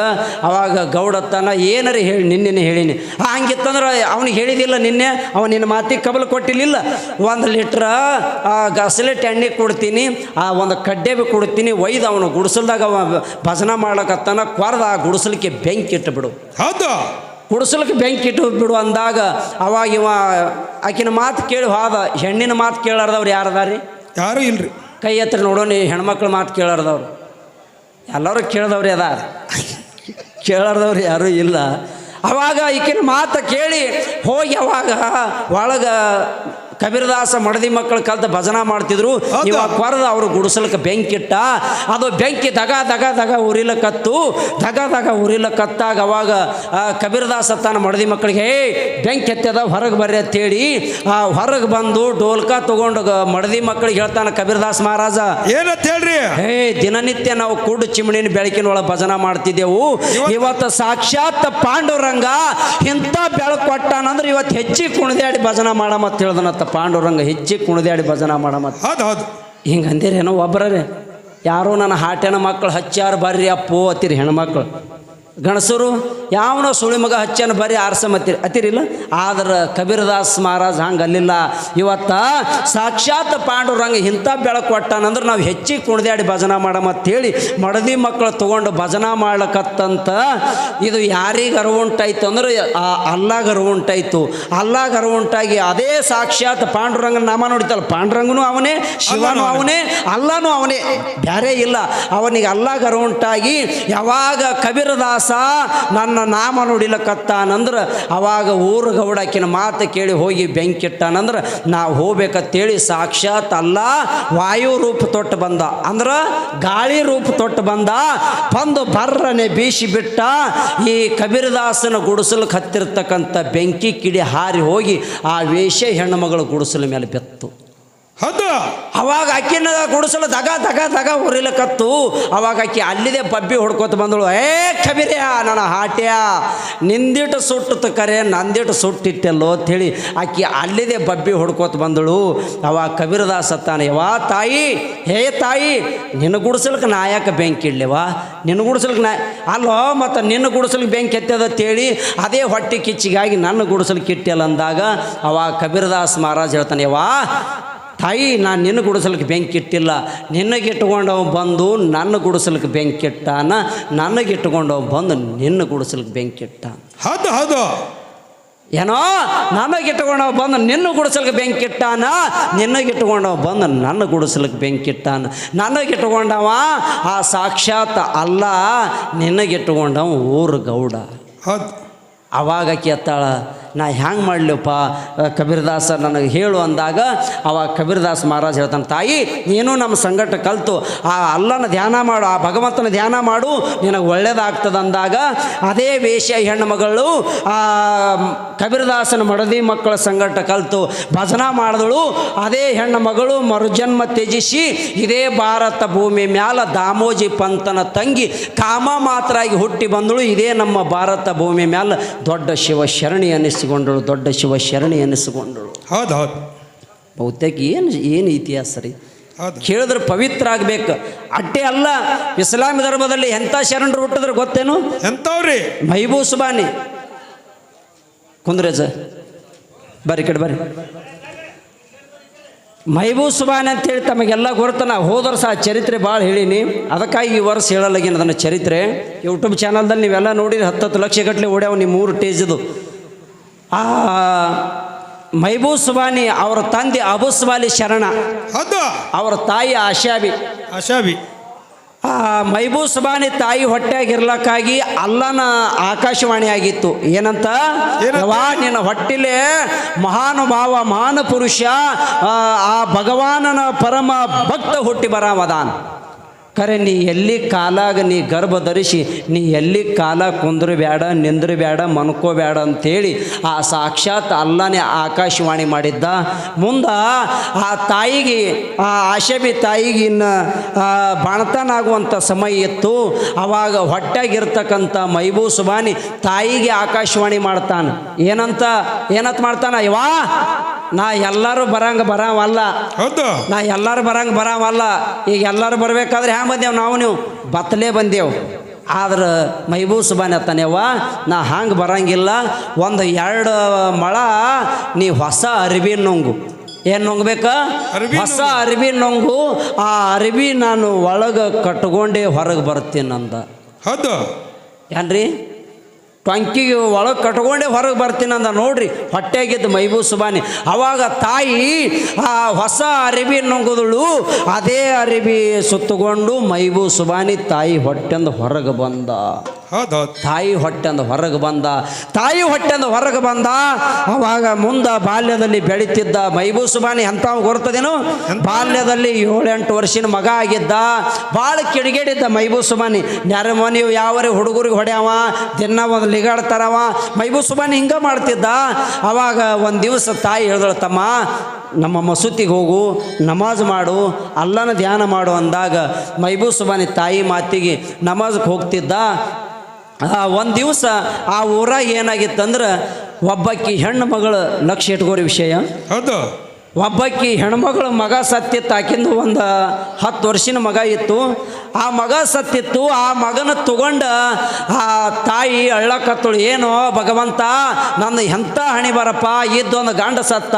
ಅವಾಗ ಗೌಡತ್ತನ ಏನಾರ ಹೇಳಿ ನಿನ್ನೆ ಹೇಳಿನಿ. ಹಂಗಿತ್ತಂದ್ರೆ ಅವನಿಗೆ ಹೇಳಿದಿಲ್ಲ ನಿನ್ನೆ ಅವ ನಿನ್ನ ಮಾತಿಗೆ ಕಬಲು ಕೊಟ್ಟಿಲ್ಲ ಒಂದು ಲೀಟ್ರ ಗಸಲೆಟ್ ಎಣ್ಣೆ ಕೊಡ್ತೀನಿ ಆ ಒಂದು ಕಡ್ಡೆ ಬಿ ಕೊಡ್ತೀನಿ ಒಯ್ದು ಅವನು ಗುಡಿಸಲ್ದಾಗ ಅವ ಭಜನ ಮಾಡ್ಲಕತ್ತಾನ ಕೊರ್ದ ಆ ಗುಡಿಸಲಿಕ್ಕೆ ಬೆಂಕಿ ಇಟ್ಟುಬಿಡು ಹೌದು. ಗುಡಿಸಲಕ್ಕೆ ಬೆಂಕಿ ಇಟ್ಟು ಬಿಡು ಅಂದಾಗ ಅವಾಗ ಇವ ಆಕಿನ ಮಾತು ಕೇಳಿ ಹೋದ ಹೆಣ್ಣಿನ ಮಾತು ಕೇಳಾರ್ದವ್ರು ಯಾರದಾರಿ? ಯಾರು ಇಲ್ರಿ. ಕೈ ಹತ್ರ ನೋಡೋಣ ಹೆಣ್ಮಕ್ಳು ಮಾತು ಕೇಳಾರ್ದವ್ರು. ಎಲ್ಲರೂ ಕೇಳ್ದವ್ರಿ ಅದಾರ ಕೇಳಾರ್ದವ್ರು ಯಾರೂ ಇಲ್ಲ. ಅವಾಗ ಈಕಿನ ಮಾತು ಕೇಳಿ ಹೋಗಿ ಅವಾಗ ಒಳಗ ಕಬೀರದಾಸ ಮಡದಿ ಮಕ್ಕಳು ಕಲ್ತ ಭಜನ ಮಾಡ್ತಿದ್ರು. ನೀವು ಇವಾಗ ಕೊರದ ಅವರು ಗುಡಿಸಲಕ್ಕೆ ಬೆಂಕಿಟ್ಟ ಅದು ಬೆಂಕಿ ದಗ ದಗ ದಗ ಉರಿಲಕತ್ತು ದಗ ದಗ ಉರಿಲಕತ್ತಾಗ ಅವಾಗ ಕಬೀರದಾಸ ತನ್ನ ಮಡದಿ ಮಕ್ಕಳಿಗೆ ಹೇ ಬೆಂಕಿ ಎತ್ತದ ಹೊರಗೆ ಬರ್ರಿ ಅಂತೇಳಿ ಆ ಹೊರಗೆ ಬಂದು ಡೋಲ್ಕ ತಗೊಂಡು ಮಡದಿ ಮಕ್ಕಳಿಗೆ ಹೇಳ್ತಾನೆ ಕಬೀರದಾಸ್ ಮಹಾರಾಜ. ಏನಂತ ಹೇಳ್ರಿ? ಹೇ ದಿನನಿತ್ಯ ನಾವು ಕೂಡು ಚಿಮಣಿನ ಬೆಳಕಿನ ಒಳಗೆ ಭಜನ ಮಾಡ್ತಿದ್ದೆವು. ಇವತ್ತು ಸಾಕ್ಷಾತ್ ಪಾಂಡುರಂಗ ಇಂಥ ಬೆಳಕು ಕೊಟ್ಟಾನಂದ್ರೆ ಇವತ್ತು ಹೆಚ್ಚಿಗೆ ಕುಣಿದಾಡಿ ಭಜನ ಮಾಡಮತ್ ಹೇಳ್ದನತ್ತ ಪಾಂಡುರಂಗ ಹೆಜ್ಜೆ ಕುಣಿದಾಡಿ ಭಜನ ಮಾಡಮ್ಮ ಹೌದು ಹೌದು. ಹಿಂಗೆ ಅಂದಿರೇನೋ ಒಬ್ಬರೇ ಯಾರೋ ನನ್ನ ಹಾಟೆನ ಮಕ್ಕಳು ಹಚ್ಚಾರು ಬರ್ರಿ ಅಪ್ಪೋ ಅತ್ತಿರಿ ಹೆಣ್ಮಕ್ಳು. ಗಣಸರು ಯಾವನ ಸುಳಿ ಮಗ ಬರಿ ಆರ್ಸ ಆರ್ಸಮತ್ತಿರಿ ಅತಿರಿಲ್ಲ ಆದ್ರೆ ಕಬೀರದಾಸ್ ಮಹಾರಾಜ್ ಹಂಗೆ ಅಲ್ಲಿಲ್ಲ. ಇವತ್ತ ಸಾಕ್ಷಾತ್ ಪಾಂಡುರಂಗ ಇಂಥ ಬೆಳಕು ಕೊಟ್ಟಾನಂದ್ರೆ ನಾವು ಹೆಚ್ಚಿಗೆ ಕುಣಿದಾಡಿ ಭಜನ ಮಾಡಮತ್ತೇಳಿ ಮಡದಿ ಮಕ್ಕಳು ತೊಗೊಂಡು ಭಜನ ಮಾಡ್ಲಕತ್ತಂತ ಇದು ಯಾರಿಗೆ ಅರಿವುಂಟಾಯ್ತು ಅಂದ್ರೆ ಅಲ್ಲಾಗ ಅಲ್ಲ ಅಲ್ಲಾಗ ಅರಿವುಂಟಾಗಿ ಅದೇ ಸಾಕ್ಷಾತ್ ಪಾಂಡುರಂಗನ ನಾಮ ನೋಡಿತಲ್ಲ ಪಾಂಡುರಂಗನು ಅವನೇ ಶಿವನು ಅವನೇ ಅಲ್ಲನೂ ಅವನೇ. ಬೇರೆ ಇಲ್ಲ. ಅವನಿಗೆ ಅಲ್ಲಾಗ ಅರಿವುಂಟಾಗಿ ಯಾವಾಗ ಕಬೀರದಾಸ ನನ್ನ ನಾಮ ನುಡಿಲಕತ್ತಾನಂದ್ರೆ ಅವಾಗ ಊರು ಗೌಡಾಕಿನ ಮಾತು ಕೇಳಿ ಹೋಗಿ ಬೆಂಕಿಟ್ಟಾನಂದ್ರೆ ನಾವು ಹೋಗ್ಬೇಕಂತೇಳಿ ಸಾಕ್ಷಾತ್ ಅಲ್ಲ, ವಾಯು ರೂಪ ತೊಟ್ಟು ಬಂದ. ಅಂದ್ರೆ ಗಾಳಿ ರೂಪ ತೊಟ್ಟು ಬಂದ. ಬಂದು ಬರ್ರನೆ ಬೀಸಿ ಬಿಟ್ಟ. ಈ ಕಬೀರದಾಸನ ಗುಡಿಸಲು ಹತ್ತಿರ್ತಕ್ಕಂಥ ಬೆಂಕಿ ಕಿಡಿ ಹಾರಿ ಹೋಗಿ ಆ ವೇಷ ಹೆಣ್ಣುಮಗಳು ಗುಡಿಸಲ ಮೇಲೆ ಬೆತ್ತು. ಹೌದು. ಅವಾಗ ಅಕ್ಕಿನ ಗುಡಿಸಲು ದಗ ದಗ ದಗ ಉರಿಲಕತ್ತು ಅವಾಗ ಅಕ್ಕಿ ಅಲ್ಲಿದೆ ಬಬ್ಬಿ ಹೊಡ್ಕೊತ ಬಂದಳು. ಏ ಕಬೀರ್ಯ, ನನ್ನ ಹಾಟ್ಯ, ನಿಂದಿಟ್ಟು ಸುಟ್ಟು ಕರೆ, ನಂದಿಟ್ಟು ಸುಟ್ಟಿಟ್ಟೆಲ್ಲೋ ಅಂಥೇಳಿ ಅಕ್ಕಿ ಅಲ್ಲಿದೆ ಬಬ್ಬಿ ಹೊಡ್ಕೊತ ಬಂದಳು. ಅವಾಗ ಕಬೀರದಾಸ್ ತಾನೆ ವಾ ತಾಯಿ, ಹೇ ತಾಯಿ, ನಿನ್ನ ಗುಡಿಸಲಿಕ್ಕೆ ನಾ ಯಾಕೆ ಬೆಂಕಿ ಇಡ್ಲಿವಾ ನಿನ್ನ ಗುಡಿಸಲಿಕ್ಕೆ ನಾ, ಅಲ್ಲೋ, ಮತ್ತು ನಿನ್ನ ಗುಡಿಸಲಿಕ್ಕೆ ಬೆಂಕಿ ಎತ್ತೇಳಿ ಅದೇ ಹೊಟ್ಟೆ ಕಿಚ್ಚಿಗಾಗಿ ನನ್ನ ಗುಡಿಸಲಿಕ್ಕೆ ಇಟ್ಟಿಲ್ಲ ಅಂದಾಗ ಅವಾಗ ಕಬೀರದಾಸ್ ಮಹಾರಾಜ್ ಹೇಳ್ತಾನೆ ಯವಾ ತಾಯಿ ನಾನು ನಿನ್ನ ಗುಡಿಸಲಿಕ್ಕೆ ಬೆಂಕಿಟ್ಟಿಲ್ಲ. ನಿನಗಿಟ್ಕೊಂಡವ ಬಂದು ನನ್ನ ಗುಡಿಸಲಿಕ್ಕೆ ಬೆಂಕಿಟ್ಟಾನ? ನನಗೆ ನನಗಿಟ್ಕೊಂಡವ ಬಂದು ನಿನ್ನ ಗುಡಿಸಲಿಕ್ಕೆ ಬೆಂಕಿ ಇಟ್ಟ ಹೌದು ಹೌದು. ಏನೋ? ನನಗಿಟ್ಕೊಂಡವ ಬಂದು ನಿನ್ನ ಗುಡಿಸಲಿಕ್ಕೆ ಬೆಂಕಿ ಇಟ್ಟಾನ ನಿನಗಿಟ್ಕೊಂಡವ ಬಂದು ನನ್ನ ಗುಡಿಸಲಿಕ್ಕೆ ಬೆಂಕಿ ಇಟ್ಟಾನ ನನಗಿಟ್ಕೊಂಡವ ಆ ಸಾಕ್ಷಾತ್ ಅಲ್ಲ ನಿನಗಿಟ್ಕೊಂಡವ ಊರು ಗೌಡ. ಹೌದು. ಅವಾಗ ಕೇಳ್ತಾಳ ನಾ ಹ್ಯಾಂಗೆ ಮಾಡಲಿಪ್ಪ? ಕಬೀರ್ದಾಸ ನನಗೆ ಹೇಳು ಅಂದಾಗ, ಅವ ಕಬೀರ್ದಾಸ್ ಮಹಾರಾಜ್ ಹೇಳ್ತಾನೆ, ತಾಯಿ, ನೀನು ನಮ್ಮ ಸಂಗಟ ಕಲ್ತು, ಆ ಅಲ್ಲನ ಧ್ಯಾನ ಮಾಡು, ಆ ಭಗವಂತನ ಧ್ಯಾನ ಮಾಡು, ನಿನಗೆ ಒಳ್ಳೇದಾಗ್ತದೆ ಅಂದಾಗ, ಅದೇ ವೇಷ ಹೆಣ್ಣು ಮಗಳು ಆ, ಕಬೀರ್ದಾಸನ ಮಡದಿ ಮಕ್ಕಳ ಸಂಗಟ ಕಲ್ತು, ಭಜನಾ ಮಾಡಿದಳು, ಅದೇ ಹೆಣ್ಣು ಮಗಳು ಮರುಜನ್ಮ ತ್ಯಜಿಸಿ, ಇದೇ ಭಾರತ ಭೂಮಿ ಮ್ಯಾಲ ದಾಮೋಜಿ ಪಂತನ ತಂಗಿ ಕಾಮ ಮಾತ್ರ ಹುಟ್ಟಿ ಬಂದಳು, ಇದೇ ನಮ್ಮ ಭಾರತ ಭೂಮಿ ಮ್ಯಾಲ ದೊಡ್ಡ ಶಿವ ಶರಣಿ ಅನ್ನಿಸಿಕೊಂಡಳು ದೊಡ್ಡ ಶಿವ ಶರಣಿ ಎನಿಸಿಕೊಂಡಳು. ಹೌದು ಹೌದು. ಬಹುತೇಕ ಏನು ಏನು ಇತಿಹಾಸ ರೀ? ಹೌದು. ಕೇಳಿದ್ರೆ ಪವಿತ್ರ ಆಗ್ಬೇಕು. ಅಟ್ಟೆ ಅಲ್ಲ ಇಸ್ಲಾಂ ಧರ್ಮದಲ್ಲಿ ಎಂಥ ಶರಣರು ಹುಟ್ಟಿದ್ರೆ ಗೊತ್ತೇನು? ಎಂಥವ್ರಿ? ಮೈಬೂ ಸುಬಾನಿ. ಕುಂದ್ರೆ ಸರ್ ಬರ್ರಿ ಕಡೆ ಬರ್ರಿ. ಮೈಬೂ ಸುಬಾನಿ ಅಂತೇಳಿ ತಮಗೆಲ್ಲ ಗೊತ್ತನ ನಾ ಹೋದ್ರೆ ವರ್ಷ ಚರಿತ್ರೆ ಭಾಳ ಹೇಳೀನಿ. ಅದಕ್ಕಾಗಿ ಈ ವರ್ಷ ಹೇಳಲಾಗಿನ ಅದನ್ನು ಚರಿತ್ರೆ. ಯೂಟ್ಯೂಬ್ ಚಾನಲ್ದಲ್ಲಿ ನೀವೆಲ್ಲ ನೋಡಿದ್ರೆ ಹತ್ತತ್ತು ಲಕ್ಷ ಗಟ್ಟಲೆ ಓಡ್ಯಾವ ನೀವು ಮೂರು ಟೇಜದು ಆ ಮೈಬೂಸ್ವಾನಿ ಅವರ ತಂದೆ ಅಬುಸ್ವಾಲಿ ಶರಣ. ಹೌದು. ಅವರ ತಾಯಿ ಆಶಾಬಿ ಆಶಾಬಿ ಆ ಮೈಬೂಸ್ವಾನಿ ತಾಯಿ ಹೊಟ್ಟೆಗಿರ್ಲಕ್ಕಾಗಿ ಅಲ್ಲನ ಆಕಾಶವಾಣಿ ಆಗಿತ್ತು. ಏನಂತ? ನಿನ್ನ ಹೊಟ್ಟಿಲೆ ಮಹಾನುಭಾವ ಮಹಾನ್ ಪುರುಷ ಆ, ಭಗವಾನನ ಪರಮ ಭಕ್ತ ಹುಟ್ಟಿ ಬರಾವದಾನ. ಖರೆ ನೀ ಎಲ್ಲಿ ಕಾಲಾಗ ನೀ ಗರ್ಭ ಧರಿಸಿ ನೀ ಎಲ್ಲಿ ಕಾಲ ಕುಂದ್ರೆ ಬೇಡ ನಿಂದ್ರ ಬೇಡ ಮನ್ಕೋಬೇಡ ಅಂತೇಳಿ ಆ ಸಾಕ್ಷಾತ್ ಅಲ್ಲನೇ ಆಕಾಶವಾಣಿ ಮಾಡಿದ್ದ. ಮುಂದ ಆ ತಾಯಿಗೆ ಆ ಆಶಬಿ ತಾಯಿಗೆ ಇನ್ನು ಆ, ಬಾಣತನ ಆಗುವಂಥ ಸಮಯ ಇತ್ತು. ಅವಾಗ ಹೊಟ್ಟೆಗಿರ್ತಕ್ಕಂಥ ಮೈಬೂ ಸುಬಾನಿ ತಾಯಿಗೆ ಆಕಾಶವಾಣಿ ಮಾಡ್ತಾನೆ. ಏನಂತ ಏನಂತ ಮಾಡ್ತಾನ? ಯವಾ ನಾ ಎಲ್ಲರೂ ಬರಂಗ ಬರಾವಲ್ಲ. ಹೌದು. ನಾ ಎಲ್ಲರೂ ಬರಂಗ ಬರಾವಲ್ಲ. ಈಗ ಎಲ್ಲರೂ ಬರ್ಬೇಕಾದ್ರೆ ಹ್ಯಾಂಗ ಬಂದೇವು ನಾವು ನೀವು? ಬತ್ತಲೇ ಬಂದೇವು. ಆದ್ರೆ ಮೈಬೂ ಸುಬಾನಿ ಅತ್ತಾನೆವ್ವ ನಾ ಹಂಗೆ ಬರಂಗಿಲ್ಲ. ಒಂದು ಎರಡು ಮಳ ನೀ ಹೊಸ ಅರಿವಿ ನುಂಗು. ಏನು ನುಂಗ್ಬೇಕ? ಹೊಸ ಅರಿವಿ ನುಂಗು. ಆ ಅರಿವಿ ನಾನು ಒಳಗೆ ಕಟ್ಕೊಂಡೇ ಹೊರಗೆ ಬರ್ತೀನಿ ಅಂದ ಹೌದು. ಏನ್ರಿ? ಟೊಂಕಿಗೆ ಒಳಗೆ ಕಟ್ಕೊಂಡೇ ಹೊರಗೆ ಬರ್ತೀನಿ ಅಂದ. ನೋಡ್ರಿ ಹೊಟ್ಟೆಗಿದ್ದು ಮೈಬೂ ಸುಬಾನಿ. ಅವಾಗ ತಾಯಿ ಆ ಹೊಸ ಅರಿವಿ ನುಂಗುದಳು. ಅದೇ ಅರಿವಿ ಸುತ್ತಕೊಂಡು ಮೈಬೂ ಸುಬಾನಿ ತಾಯಿ ಹೊಟ್ಟೆಂದು ಹೊರಗೆ ಬಂದ. ಹೌದು ತಾಯಿ ಹೊಟ್ಟೆಂದು ಹೊರಗೆ ಬಂದ. ತಾಯಿ ಹೊಟ್ಟೆಂದು ಹೊರಗೆ ಬಂದ. ಅವಾಗ ಮುಂದ ಬಾಲ್ಯದಲ್ಲಿ ಬೆಳೀತಿದ್ದ ಮೈಬೂಸುಬಾನಿ ಸುಬಾನಿ ಎಂಥವ್ ಗೊರ್ತದೇನು? ಬಾಲ್ಯದಲ್ಲಿ ಏಳೆಂಟು ವರ್ಷಿನ ಮಗ ಆಗಿದ್ದ. ಭಾಳ ಕಿಡಿಗೇಡಿದ್ದ ಮೈಬೂಸುಬಾನಿ ಸುಬಾನಿ. ಯಾರ ಮನೆಯು ಯಾವರೇ ಹುಡುಗರಿಗೆ ಹೊಡ್ಯಾವ? ದಿನ ಒಂದು ಲಿಗಾಡ್ತಾರವ ಮೈಬೂಸುಬಾನಿ ಹಿಂಗೆ ಮಾಡ್ತಿದ್ದ. ಅವಾಗ ಒಂದು ದಿವಸ ತಾಯಿ ಹೇಳಿದಳು ತಮ್ಮ ನಮ್ಮ ಮಸೂತಿಗೆ ಹೋಗು ನಮಾಜ್ ಮಾಡು ಅಲ್ಲನ ಧ್ಯಾನ ಮಾಡು ಅಂದಾಗ ಮೈಬೂ ಸುಬಾನಿ ತಾಯಿ ಮಾತಿಗೆ ನಮಾಜ್ಗೆ ಹೋಗ್ತಿದ್ದ. ಒಂದು ದಿವಸ ಆ ಊರಾಗ ಏನಾಗಿತ್ತಂದ್ರೆ ಒಬ್ಬಕ್ಕಿ ಹೆಣ್ಣು ಮಗಳು ಲಕ್ಷ ಇಟ್ಕೋರಿ ವಿಷಯ. ಹೌದು. ಒಬ್ಬಕ್ಕಿ ಹೆಣ್ಮಗಳು ಮಗ ಸತ್ತಿತ್ತು ಆಕಿಂದು ಒಂದು ಹತ್ತು ವರ್ಷಿನ ಮಗ ಇತ್ತು. ಆ ಮಗ ಸತ್ತಿತ್ತು ಆ ಮಗನ ತಗೊಂಡ ಆ ತಾಯಿ ಅಳ್ಳಕತ್ತಳು ಏನು ಭಗವಂತ ನನ್ನ ಎಂಥ ಹಣಿ ಬರಪ್ಪ ಇದ್ದೊಂದು ಗಂಡ ಸತ್ತ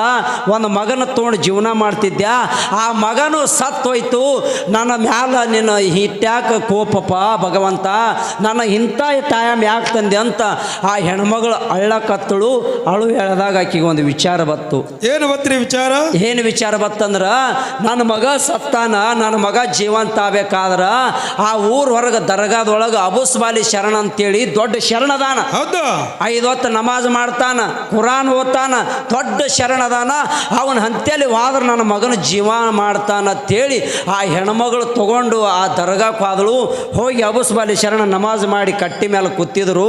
ಒಂದು ಮಗನ ತಗೊಂಡು ಜೀವನ ಮಾಡ್ತಿದ್ದೆ ಆ ಮಗನು ಸತ್ತೋಯ್ತು ನನ್ನ ಮ್ಯಾಲ ನಿನ್ನ ಹಿಟ್ಯಾಕ ಕೋಪಪ್ಪ ಭಗವಂತ ನನ್ನ ಇಂಥ ಟೈಮ್ ಯಾಕೆ ತಂದೆ ಅಂತ ಆ ಹೆಣ್ಮಗಳು ಅಳ್ಳಕತ್ತಳು. ಅಳು ಹೇಳಿದಾಗ ಆಕಿಗೆ ಒಂದು ವಿಚಾರ ಬತ್ತು ಏನು ಬತ್ರಿ ವಿಚಾರ? ಏನು ವಿಚಾರ ಬತ್ತಂದ್ರೆ ನನ್ನ ಮಗ ಸತ್ತಾನ ನನ್ನ ಮಗ ಜೀವಂತ ಆಗ್ಬೇಕಾದ್ರ ಆ ಊರ್ ಹೊರಗೆ ದರ್ಗಾದೊಳಗೆ ಅಬುಸ್ಬಾಲಿ ಶರಣ ಅಂತೇಳಿ ದೊಡ್ಡ ಶರಣದಾನ ಹೌದು. ಐದೊತ್ತು ನಮಾಜ್ ಮಾಡ್ತಾನ ಕುರಾನ್ ಓದ್ತಾನ ದೊಡ್ಡ ಶರಣದಾನ ಅವನ ಹಂತೇಲಿ ವಾದ್ರ ನನ್ನ ಮಗನ ಜೀವ ಮಾಡ್ತಾನ ಅಂತೇಳಿ ಆ ಹೆಣ್ಮಗಳು ತಗೊಂಡು ಆ ದರ್ಗಾಕ್ಕೆ ಹೋದಳು. ಹೋಗಿ ಅಬುಸ್ಬಾಲಿ ಶರಣ ನಮಾಜ್ ಮಾಡಿ ಕಟ್ಟಿ ಮೇಲೆ ಕೂತಿದ್ರು.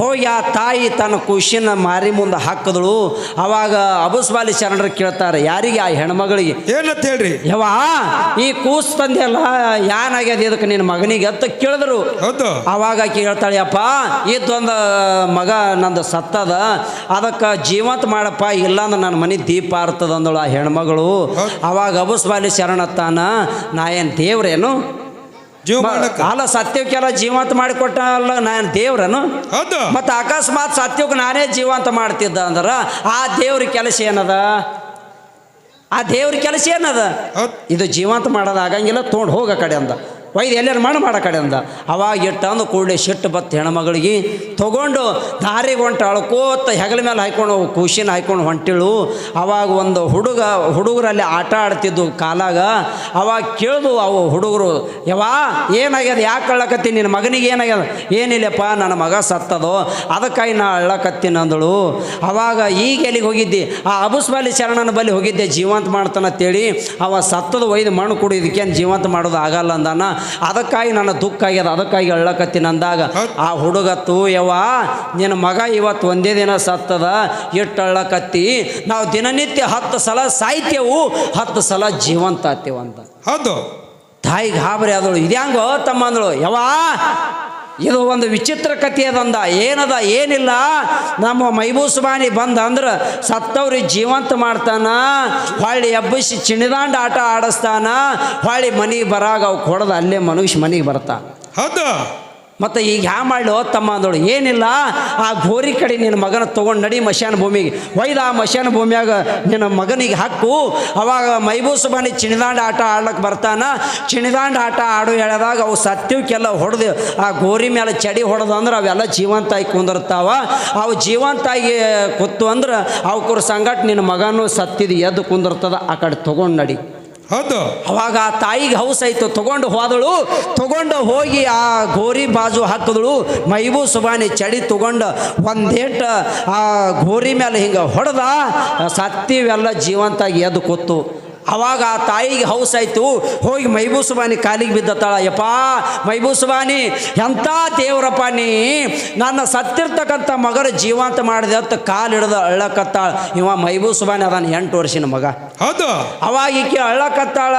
ಹೋಗಿ ಆ ತಾಯಿ ತನ್ನ ಖುಷಿನ ಮಾರಿ ಮುಂದೆ ಹಾಕಿದಳು. ಅವಾಗ ಅಬುಸ್ಬಾಲಿ ಶರಣರು ಕೇಳ್ತಾರೆ ಯಾರಿಗೆ ಆ ಹೆಣ್ಮಗಳಿಗೆ? ಏನಂತ ಹೇಳ್ರಿ? ಯವ್ವ ಈ ಕೂಸ್ ತಂದೆಯಲ್ಲ ಯಾನಾಗ್ಯದ ಇದಕ್ಕೆ ನಿನ್ನ ಮಗನಿಗೆ ಅಂತ ಕೇಳಿದ್ರು? ಅವಾಗ ಆಕಿ ಹೇಳ್ತಾಳೆ ಅಪ್ಪ ಇದೊಂದು ಮಗ ನಂದು ಸತ್ತದ. ಅದಕ್ಕೆ ಜೀವಂತ ಮಾಡಪ್ಪ. ಇಲ್ಲಾಂದ್ರೆ ನನ್ನ ಮನೆ ದೀಪ ಆರ್ತದ ಅಂದಳು ಆ ಹೆಣ್ಮಗಳು. ಅವಾಗ ಅಬುಸ್ಬಾಲಿ ಶರಣತ್ತಾನ ನಾ ಏನು ದೇವ್ರೇನು? ಅಲ್ಲ ಸತ್ಯಕ್ಕೆಲ್ಲ ಜೀವಂತ ಮಾಡಿಕೊಟ್ಟ ಅಲ್ಲ ನಾನು ದೇವ್ರನು? ಮತ್ತು ಅಕಸ್ಮಾತ್ ಸತ್ಯಕ್ಕೆ ನಾನೇ ಜೀವಂತ ಮಾಡ್ತಿದ್ದ ಅಂದ್ರೆ ಆ ದೇವ್ರ ಕೆಲಸ ಏನದ? ಆ ದೇವ್ರ ಕೆಲಸ ಏನದ? ಇದು ಜೀವಂತ ಮಾಡೋದಾಗಂಗಿಲ್ಲ ತೊಗೊಂಡು ಹೋಗ ಕಡೆ ಅಂದ. ಒಯ್ದು ಎಲ್ಲರೂ ಮಾಡೋ ಕಡೆ ಅಂದ. ಅವಾಗ ಇಟ್ಟಂದು ಕೂಡಲೇ ಸಿಟ್ಟು ಬತ್ತು ಹೆಣ್ಮಗಳಿಗೆ, ತೊಗೊಂಡು ದಾರಿಗೆ ಹೊಂಟ ಅಳ್ಕೋತ ಹೆಗಲ ಮೇಲೆ ಹಾಯ್ಕೊಂಡು ಖುಷಿನ ಹಾಯ್ಕೊಂಡು ಹೊಂಟಿಳು. ಅವಾಗ ಒಂದು ಹುಡುಗ, ಹುಡುಗರಲ್ಲಿ ಆಟ ಆಡ್ತಿದ್ದು ಕಾಲಾಗ, ಅವಾಗ ಕೇಳ್ದು ಅವು ಹುಡುಗರು ಯವಾ ಏನಾಗ್ಯದ, ಯಾಕೆ ಅಳ್ಳಕತ್ತಿ ನಿನ್ನ ಮಗನಿಗೆ ಏನಾಗ್ಯದ? ಏನಿಲ್ಲಪ್ಪ, ನನ್ನ ಮಗ ಸತ್ತದೋ, ಅದಕ್ಕಾಗಿ ನಾ ಅಳ್ಳಕತ್ತೀನಿ ಅಂದಳು. ಅವಾಗ ಈಗ ಎಲ್ಲಿಗೆ ಹೋಗಿದ್ದಿ? ಆ ಅಬುಸ್ಬಾಲಿ ಶರಣನ ಬಳಿ ಹೋಗಿದ್ದೆ, ಜೀವಂತ ಮಾಡ್ತಾನಂತೇಳಿ ಅವ ಸತ್ತದ ಒಯ್ದು ಮಣ್ಣು ಕುಡಿಯೋದಕ್ಕೆ ಜೀವಂತ ಮಾಡೋದು ಆಗಲ್ಲ ಅಂದಾನ. ಅದಕ್ಕಾಗಿ ನನ್ನ ದುಃಖ ಆಗ್ಯದ ಅದಕ್ಕಾಗಿ ಅಳ್ಳಕತ್ತೀನಿ ಅಂದಾಗ ಆ ಹುಡುಗ ತೂಯವ್ವ ನಿನ್ನ ಮಗ ಇವತ್ತು ಒಂದೇ ದಿನ ಸತ್ತದ ಇಟ್ಟು ಅಳ್ಳಕತ್ತಿ ನಾವು ದಿನನಿತ್ಯ ಹತ್ತು ಸಲ ಸಾಯ್ತೇವು ಹತ್ತು ಸಲ ಜೀವಂತ ಆತೇವಂತ ಹೌದು. ತಾಯಿ ಗಾಬರಿ ಆದಳು. ಇದ್ಯಾಂಗೋ ತಮ್ಮ ಅಂದಳು ಯವ್ವ ಇದು ಒಂದು ವಿಚಿತ್ರ ಕಥೆ ಅದಂದ. ಏನದ? ಏನಿಲ್ಲ. ನಮ್ಮ ಮೈಬೂಸುಬಾನಿ ಬಂದ ಅಂದ್ರೆ ಸತ್ತವ್ರಿಗೆ ಜೀವಂತ ಮಾಡ್ತಾನ. ಹೊಳ್ಳಿ ಎಬ್ಬಿಸಿ ಚಿಣಿದಾಂಡ ಆಟ ಆಡಿಸ್ತಾನ. ಹೊಳ್ಳಿ ಮನೆಗೆ ಬರಾಗ ಅವು ಕೊಡದ. ಅಲ್ಲೇ ಮನುಷ್ಯ ಮನೆಗೆ ಬರ್ತಾನೆ. ಹೌದು. ಮತ್ತು ಈಗ ಯಾ ಮಾಡೋ ತಮ್ಮ ಅಂದೋಳು. ಏನಿಲ್ಲ, ಆ ಗೋರಿ ಕಡೆ ನಿನ್ನ ಮಗನ ತೊಗೊಂಡು ನಡಿ ಮಶಾನ ಭೂಮಿಗೆ. ಒಯ್ದು ಆ ಮಶಾನ ಭೂಮಿಯಾಗ ನಿನ್ನ ಮಗನಿಗೆ ಹಾಕು ಅವಾಗ ಮೈಬೂಸುಬಾನಿ ಚಿಣಿದಾಂಡ ಆಟ ಆಡ್ಲಕ್ಕೆ ಬರ್ತಾನ. ಚಿಣಿದಾಂಡ ಆಟ ಆಡು ಹೇಳಿದಾಗ ಅವು ಸತ್ಯವಕ್ಕೆಲ್ಲ ಹೊಡೆದು, ಆ ಗೋರಿ ಮೇಲೆ ಚಡಿ ಹೊಡೆದು ಅಂದ್ರೆ ಅವೆಲ್ಲ ಜೀವಂತಾಗಿ ಕುಂದಿರ್ತಾವ. ಅವು ಜೀವಂತಾಗಿ ಕೂತು ಅಂದ್ರೆ ಅವಕ್ರ ಸಂಗಟ ನಿನ್ನ ಮಗನೂ ಸತ್ತಿದ್ದು ಎದ್ದು ಕುಂದಿರ್ತದ, ಆ ಕಡೆ ತೊಗೊಂಡು ನಡಿ. ಹೌದು. ಅವಾಗ ಆ ತಾಯಿಗೆ ಹೌಸ್ ಆಯ್ತು, ತಗೊಂಡು ಹೋದಳು. ತಗೊಂಡು ಹೋಗಿ ಆ ಗೋರಿ ಬಾಜು ಹಾಕಿದಳು. ಮೈಬೂ ಸುಬಾನಿ ಚಡಿ ತಗೊಂಡು ಒಂದೇಟ ಆ ಗೋರಿ ಮೇಲೆ ಹಿಂಗೆ ಹೊಡೆದ ಸತ್ತಿವೆಲ್ಲ ಜೀವಂತಾಗಿ ಎದ್ದು ಕೂತು. ಅವಾಗ ಆ ತಾಯಿಗೆ ಹೌಸ್ ಆಯಿತು. ಹೋಗಿ ಮೈಬೂಸುಬಾನಿ ಕಾಲಿಗೆ ಬಿದ್ದತ್ತಾಳ ಯಪ್ಪ ಮೈಬೂಸುಬಾನಿ ಎಂಥ ದೇವರಪ್ಪ ನೀ? ನನ್ನ ಸತ್ತಿರ್ತಕ್ಕಂಥ ಮಗರ ಜೀವಂತ ಮಾಡಿದೆ ಅಂತ ಕಾಲು ಹಿಡ್ದು ಅಳ್ಳಕತ್ತಾಳ. ಇವ ಮೈಬೂಸುಬಾನಿ ಅದಾನ ಎಂಟು ವರ್ಷಿನ ಮಗ. ಹೌದು. ಅವಾಗ ಈಕೆ ಅಳ್ಳಕತ್ತಾಳ.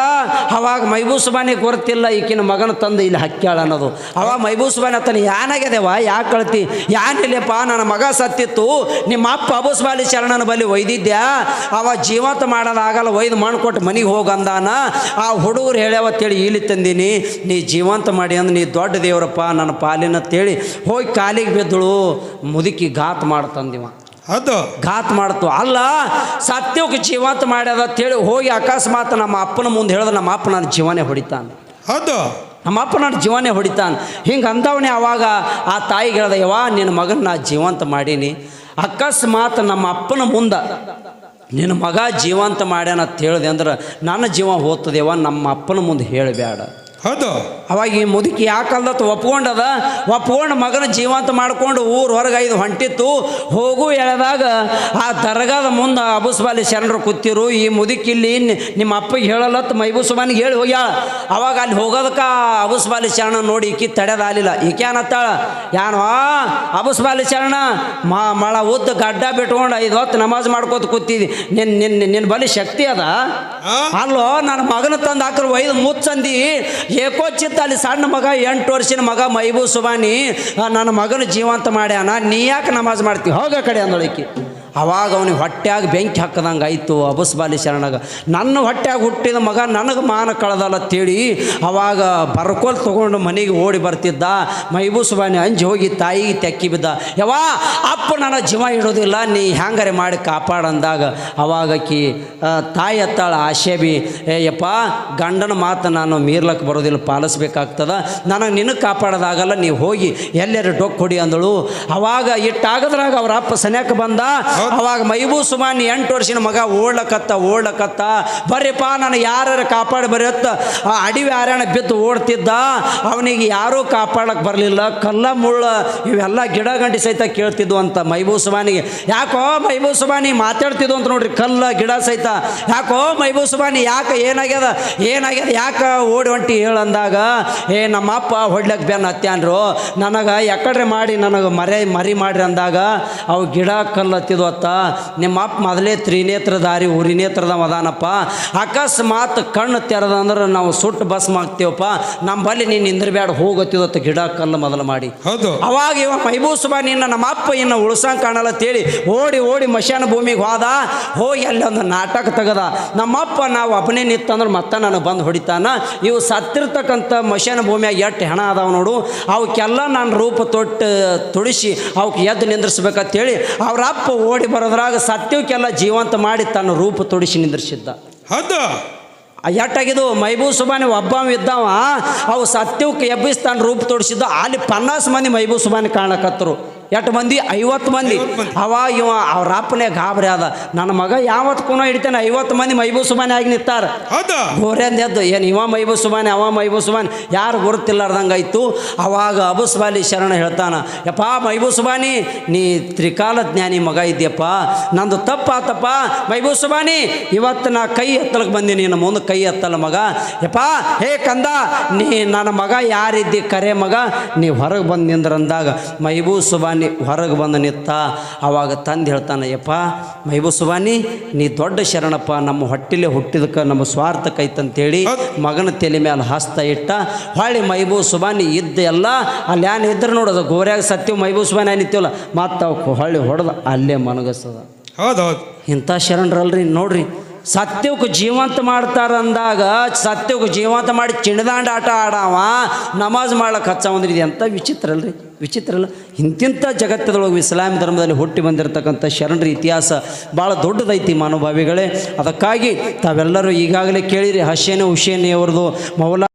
ಅವಾಗ ಮೈಬೂಸುಬಾನಿ ಗೊತ್ತಿಲ್ಲ ಈಕಿನ ಮಗನ ತಂದು ಇಲ್ಲಿ ಹಕ್ಕಾಳ ಅನ್ನೋದು. ಅವಾಗ ಮೈಬೂಸುಬಾನಿ ಅತ್ತನ ಯಾನಾಗ್ಯದವ ಯಾಕೆ ಕಳ್ತಿ ಯಾನಿಲ್ಲಪ್ಪ ನನ್ನ ಮಗ ಸತ್ತಿತ್ತು. ನಿಮ್ಮ ಅಪ್ಪ ಅಬೂಸುಬಾಲಿ ಶರಣನ ಬಳಿ ಒಯ್ದಿದ್ಯಾ? ಅವ ಜೀವಂತ ಮಾಡೋದಾಗಲ್ಲ ಒಯ್ದು ಮಣ್ಣು ಕೊಟ್ಟು ಮನೆಗೆ ಹೋಗಂದಾನ? ಆ ಹುಡುಗರು ಹೇಳ್ಯಾವತ್ತೇಳಿ ಇಲ್ಲಿ ತಂದೀನಿ ನೀ ಜೀವಂತ ಮಾಡಿ ಅಂದ್ರೆ ನೀ ದೊಡ್ಡ ದೇವರಪ್ಪ ನನ್ನ ಪಾಲಿನ ಅಂತೇಳಿ ಹೋಗಿ ಕಾಲಿಗೆ ಬಿದ್ದಳು. ಮುದುಕಿ ಘಾತ್ ಮಾಡ್ತಂದಿವ. ಅದು ಘಾತ್ ಮಾಡ್ತು. ಅಲ್ಲ ಸತ್ಯಕ್ಕೆ ಜೀವಂತ ಮಾಡ್ಯದ ಅಂತೇಳಿ ಹೋಗಿ ಅಕಸ್ಮಾತ್ ನಮ್ಮ ಅಪ್ಪನ ಮುಂದೆ ಹೇಳಿದ್ರೆ ನಮ್ಮ ಅಪ್ಪ ನನ್ನ ಜೀವನೇ ಹೊಡಿತಾನೆ. ಅದು ನಮ್ಮ ಅಪ್ಪ ನನ್ನ ಜೀವನೇ ಹೊಡಿತಾನೆ. ಹಿಂಗೆ ಅಂದವನೇ ಅವಾಗ ಆ ತಾಯಿಗೆ ಹೇಳ್ದ ಯವ್ವ ನಿನ್ನ ಮಗನ ನಾ ಜೀವಂತ ಮಾಡೀನಿ. ಅಕಸ್ಮಾತ್ ನಮ್ಮ ಅಪ್ಪನ ಮುಂದೆ ನಿನ್ನ ಮಗ ಜೀವಂತ ಮಾಡ್ಯಾನ ಅಂತ ಹೇಳಿದೆ ಅಂದ್ರೆ ನನ್ನ ಜೀವ ಹೋಗ್ತದೇವ ನಮ್ಮ ಅಪ್ಪನ ಮುಂದೆ ಹೇಳಬೇಡ. ಹೌದು. ಅವಾಗ ಈ ಮುದುಕಿ ಯಾಕಲ್ದತ್ತು ಒಪ್ಕೊಂಡದ? ಒಪ್ಕೊಂಡು ಮಗನ ಜೀವಂತ ಮಾಡ್ಕೊಂಡು ಊರು ಹೊರಗೆ ಐದು ಹೊಂಟಿತ್ತು. ಹೋಗು ಎಳೆದಾಗ ಆ ದರ್ಗಾದ ಮುಂದೆ ಅಬುಸ್ಬಾಲಿ ಶರಣರು ಕೂತಿರು. ಈ ಮುದುಕಿ ಇಲ್ಲಿ ನಿಮ್ಮ ಅಪ್ಪಗೆ ಹೇಳಲತ್ತು ಮೈಬೂಸುಬಾನಿಗೆ ಹೇಳಿ ಹೋಗ್ಯಾ ಅವಾಗ ಅಲ್ಲಿ ಹೋಗೋದಕ್ಕೆ ಅಬುಸ್ಬಾಲಿ ಶರಣ ನೋಡಿ ಈಕಿ ತಡೆದಾಲಿಲ್ಲ ಈಕೆ ಏನತ್ತಾಳ? ಯಾನೋ ಅಬುಸ್ಬಾಲಿ ಶರಣ ಮಾ ಮಳ ಉದ್ದ ಗಡ್ಡ ಬಿಟ್ಕೊಂಡು ಐದು ಹೊತ್ತು ನಮಾಜ್ ಮಾಡ್ಕೋತ ಕೂತಿದ್ದಿ ನಿನ್ನ ನಿನ್ನ ನಿನ್ನ ಬಲಿ ಶಕ್ತಿ ಅದ? ಅಲ್ಲೋ ನನ್ನ ಮಗನ ತಂದು ಹಾಕ್ರು ಒಯ್ದು ಮುಚ್ಚಂದಿ. ಏಕೋಚಿತ್ತ ಅಲ್ಲಿ ಸಣ್ಣ ಮಗ, ಎಂಟು ವರ್ಷದ ಮಗ ಮೈಬೂ ಸುಬಾನಿ ನನ್ನ ಮಗನ ಜೀವಂತ ಮಾಡ್ಯಾನ, ನೀ ಯಾಕೆ ನಮಾಜ್ ಮಾಡ್ತೀವಿ ಹೋಗ ಕಡೆ ಅಂದಳಿಕೆ ಅವಾಗ ಅವನಿಗೆ ಹೊಟ್ಯಾಗ ಬೆಂಕಿ ಹಾಕದಂಗೆ ಆಯಿತು ಅಬಸ್ಬಾಲಿ ಶರಣಾಗ. ನನ್ನ ಹೊಟ್ಯಾಗ ಹುಟ್ಟಿದ ಮಗ ನನಗೆ ಮಾನ ಕಳೆದಲ್ಲ ತೇಳಿ ಅವಾಗ ಬರ್ಕೋಲ್ ತೊಗೊಂಡು ಮನೆಗೆ ಓಡಿ ಬರ್ತಿದ್ದ. ಮೈಬೂಸುಬಾನಿ ಅಂಜಿ ಹೋಗಿ ತಾಯಿಗೆ ತೆಕ್ಕಿ ಬಿದ್ದ. ಯವಾ ಅಪ್ಪ ನನ್ನ ಜೀವ ಇಡೋದಿಲ್ಲ ನೀ ಹ್ಯಾಂಗಾರೆ ಮಾಡಿ ಕಾಪಾಡಂದಾಗ ಅವಾಗ ಆಕಿ ಆ, ತಾಯಿ ಎತ್ತಾಳ ಆಶೆ ಬಿ ಏಯಪ್ಪ ಗಂಡನ ಮಾತು ನಾನು ಮೀರ್ಲಕ್ಕೆ ಬರೋದಿಲ್ಲ ಪಾಲಿಸ್ಬೇಕಾಗ್ತದ. ನನಗೆ ನಿನಗೆ ಕಾಪಾಡೋದಾಗಲ್ಲ ನೀವು ಹೋಗಿ ಎಲ್ಲರೂ ಡೊಕ್ ಕೊಡಿ ಅಂದಳು. ಅವಾಗ ಇಟ್ಟಾಗದ್ರಾಗ ಅವ್ರ ಅಪ್ಪ ಸನ್ಯಾಕ ಬಂದ. ಅವಾಗ ಮೈಬೂ ಸುಮಾನಿ ಎಂಟು ವರ್ಷದ ಮಗ ಓಡ್ಲಕತ್ತ ಓಡ್ಲಕತ್ತ. ಬರ್ರಿಪ್ಪ ನಾನು ಯಾರು ಕಾಪಾಡಿ ಬರೆಯತ್ತ? ಆ ಅಡಿವಿ ಆರ್ಯಾಣ ಬಿದ್ದು ಓಡ್ತಿದ್ದ. ಅವನಿಗೆ ಯಾರೂ ಕಾಪಾಡಕ್ಕೆ ಬರಲಿಲ್ಲ. ಕಲ್ಲ ಮುಳ್ಳ, ಇವೆಲ್ಲ ಗಿಡ ಗಂಟಿ ಸಹಿತ ಕೇಳ್ತಿದ್ವು ಅಂತ ಮೈಬೂ ಸುಬಾನಿಗೆ ಯಾಕೋ ಮೈಬೂ ಸುಬಾನಿ ಮಾತಾಡ್ತಿದ್ವು ಅಂತ ನೋಡ್ರಿ, ಕಲ್ಲ, ಗಿಡ ಸಹಿತ. ಯಾಕೋ ಮೈಬೂ ಸುಬಾನಿ ಯಾಕೆ ಏನಾಗ್ಯದ? ಏನಾಗ್ಯದ? ಯಾಕೆ ಓಡಿ ಹೊಂಟಿ ಹೇಳಂದಾಗ, ಏ ನಮ್ಮ ಅಪ್ಪ ಹೊಡ್ಲಕ್ಕೆ ಬೆನ್ನ ಹತ್ಯಾನ್ರು. ನನಗೆ ಯಾಕಡ್ರೆ ಮಾಡಿ, ನನಗೆ ಮರೆ, ಮರಿ ಮಾಡ್ರಿ ಅಂದಾಗ, ಅವು ಗಿಡ ಕಲ್ಲು ಅತ್ತ ನಿಮ್ಮ ಅಪ್ಪ ಮೊದಲೇ ತ್ರಿನೇತ್ರಧಾರಿ ಉರಿನೇತ್ರದವ ಅದಾನಪ್ಪ. ಅಕಸ್ಮಾತ್ ಕಣ್ಣು ತೆರೆದಂದ್ರೆ ನಾವು ಸುಟ್ಟು ಬಸ್ ಮಾಡ್ತೇವಪ್ಪ ನಮ್ಮ ಬಲ್ಲಿ ನೀನು ನಿಂದ್ರಬ್ಯಾಡ ಹೋಗತ್ತಿದ್ದ ಗಿಡ ಕಲ್ಲು ಮೊದಲು ಮಾಡಿ. ಹೌದು. ಅವಾಗ ಇವ ಮೈಬೂಸುಬ ನಿನ್ನ ನಮ್ಮ ಅಪ್ಪ ಇನ್ನು ಉಳ್ಸಂಗೆ ಕಾಣಲ್ಲ ಅಂತೇಳಿ ಓಡಿ ಓಡಿ ಮಶಾನ ಭೂಮಿಗೆ ಹೋದ. ಹೋಗಿ ಅಲ್ಲಿ ಒಂದು ನಾಟಕ ತೆಗದ. ನಮ್ಮಪ್ಪ ನಾವು ಒಬ್ಬನೇ ನಿತ್ತಂದ್ರೆ ಮತ್ತೆ ನಾನು ಬಂದು ಹೊಡಿತಾನ. ಇವು ಸತ್ತಿರ್ತಕ್ಕಂಥ ಮಶಾನ ಭೂಮಿಯಾಗ ಎಷ್ಟು ಹೆಣ ಅದಾವ ನೋಡು. ಅವಕ್ಕೆಲ್ಲ ನಾನು ರೂಪ ತೊಟ್ಟು ತುಡಿಸಿ ಅವಕ್ಕೆ ಎದ್ದು ನಿಂದ್ರಿಸ್ಬೇಕಂತೇಳಿ ಅವ್ರ ಅಪ್ಪ ಓಡಿ ಬರೋದ್ರಾಗ ಸತ್ಯವಕ್ಕೆಲ್ಲ ಜೀವಂತ ಮಾಡಿ ತನ್ನ ರೂಪ ತೊಡಿಸಿ ನಿಂದ್ರಿಸಿದ್ದ. ಹೌದು. ಎಟ್ಟಾಗಿದ್ದು? ಮೈಬೂ ಸುಬಾನಿ ಒಬ್ಬವ ಇದ್ದಾವ ಅವು ಸತ್ಯವಕ್ಕೆ ಎಬ್ಬಿಸ್ತಾನ ರೂಪ ತೊಡಿಸಿದ್ದ. ಅಲ್ಲಿ ಪನ್ನಾಸ್ ಮಂದಿ ಮೈಬೂ ಸುಬಾನಿ ಕಾಣಕತ್ತರು. ಎಷ್ಟು ಮಂದಿ? ಐವತ್ತು ಮಂದಿ. ಅವ ಇವ ಅವ್ರ ಅಪ್ಪನೇ ಗಾಬರಿ ಅದ ನನ್ನ ಮಗ ಯಾವತ್ತು ಕುನ ಹಿಡಿತಾನೆ ಐವತ್ತು ಮಂದಿ ಮೈಬೂ ಸುಬಾನಿ ಆಗಿ ನಿಂತಾರ. ಗೋರೆಂದ ಎದ್ದು ಏನು ಇವ ಮೈಬೂ ಸುಬಾನಿ ಅವ ಮೈಬೂ ಸುಬಾನಿ? ಯಾರು ಗುರುತಿಲ್ಲಾರ್ದಂಗೆ ಆಯ್ತು ಅವಾಗ ಅಬುಸ್ಬಾಲಿ ಶರಣ ಹೇಳ್ತಾನ ಯಪ್ಪ ಮೈಬೂಸುಬಾನಿ ನೀ ತ್ರಿಕಾಲ ಜ್ಞಾನಿ ಮಗ ಇದ್ಯಪ್ಪ. ನಂದು ತಪ್ಪಾತಪ್ಪ. ಮೈಬೂ ಸುಬಾನಿ ಇವತ್ತು ನಾ ಕೈ ಎತ್ತಲಕ್ಕೆ ಬಂದೀನಿ ನಿನ್ನ ಮುಂದೆ ಕೈ ಎತ್ತಲ್ಲ ಮಗ. ಯಪ್ಪ ಹೇ ಕಂದ ನೀ ನನ್ನ ಮಗ ಯಾರಿದ್ದಿ? ಕರೆ ಮಗ ನೀ ಹೊರಗೆ ಬಂದು ನಿಂದ್ರಂದಾಗ ಮೈಬೂ ಸುಬಾನಿ ಹೊರಗೆ ಬಂದು ನಿತ್ತ. ಅವಾಗ ತಂದು ಹೇಳ್ತಾನೆ ಯಪ್ಪ ಮೈಬೂ ಸುಬಾನಿ ನೀ ದೊಡ್ಡ ಶರಣಪ್ಪ. ನಮ್ಮ ಹೊಟ್ಟಿಲೆ ಹುಟ್ಟಿದಕ್ಕೆ ನಮ್ಮ ಸ್ವಾರ್ಥಕ್ಕೈತಂತೇಳಿ ಮಗನ ತಲೆ ಮೇಲೆ ಹಸ್ತ ಇಟ್ಟ. ಹೊಳ್ಳಿ ಮೈಬೂ ಸುಬಾನಿ ಇದ್ದ ಎಲ್ಲ ಅಲ್ಲಿ ಏನು ಇದ್ರೆ ನೋಡೋದು ಗೋರ್ಯಾಗ ಸತ್ಯ ಮೈಬೂ ಸುಬಾನಿ ಏನಿತ್ತಲ್ಲ ಮತ್ತು ಹೊಳ್ಳಿ ಹೊಡೆದ ಅಲ್ಲೇ ಮನಗಸದ ಹೌದು ಹೌದು. ಇಂಥ ಶರಣರಲ್ರಿ ನೋಡ್ರಿ. ಸತ್ಯಕ್ಕೆ ಜೀವಂತ ಮಾಡ್ತಾರಂದಾಗ ಸತ್ಯಕ್ಕೆ ಜೀವಂತ ಮಾಡಿ ಚಿಣದಾಂಡ ಆಟ ಆಡವ, ನಮಾಜ್ ಮಾಡ್ಲಕ್ಕೆ ಹಚ್ಚವಂದ್ರೆ ಇದು ಎಂಥ ವಿಚಿತ್ರ ಅಲ್ರಿ. ವಿಚಿತ್ರ ಅಲ್ಲ. ಇಂತಿಂಥ ಜಗತ್ತದೊಳಗೆ ಇಸ್ಲಾಂ ಧರ್ಮದಲ್ಲಿ ಹುಟ್ಟಿ ಬಂದಿರತಕ್ಕಂಥ ಶರಣರ ಇತಿಹಾಸ ಭಾಳ ದೊಡ್ಡದೈತಿ ಮಾನವಭಾವಿಗಳೇ ಅದಕ್ಕಾಗಿ ತಾವೆಲ್ಲರೂ ಈಗಾಗಲೇ ಕೇಳಿರಿ, ಹಸೇನೆ ಹುಸೇನಿ ಅವ್ರದ್ದು ಮೌಲಾ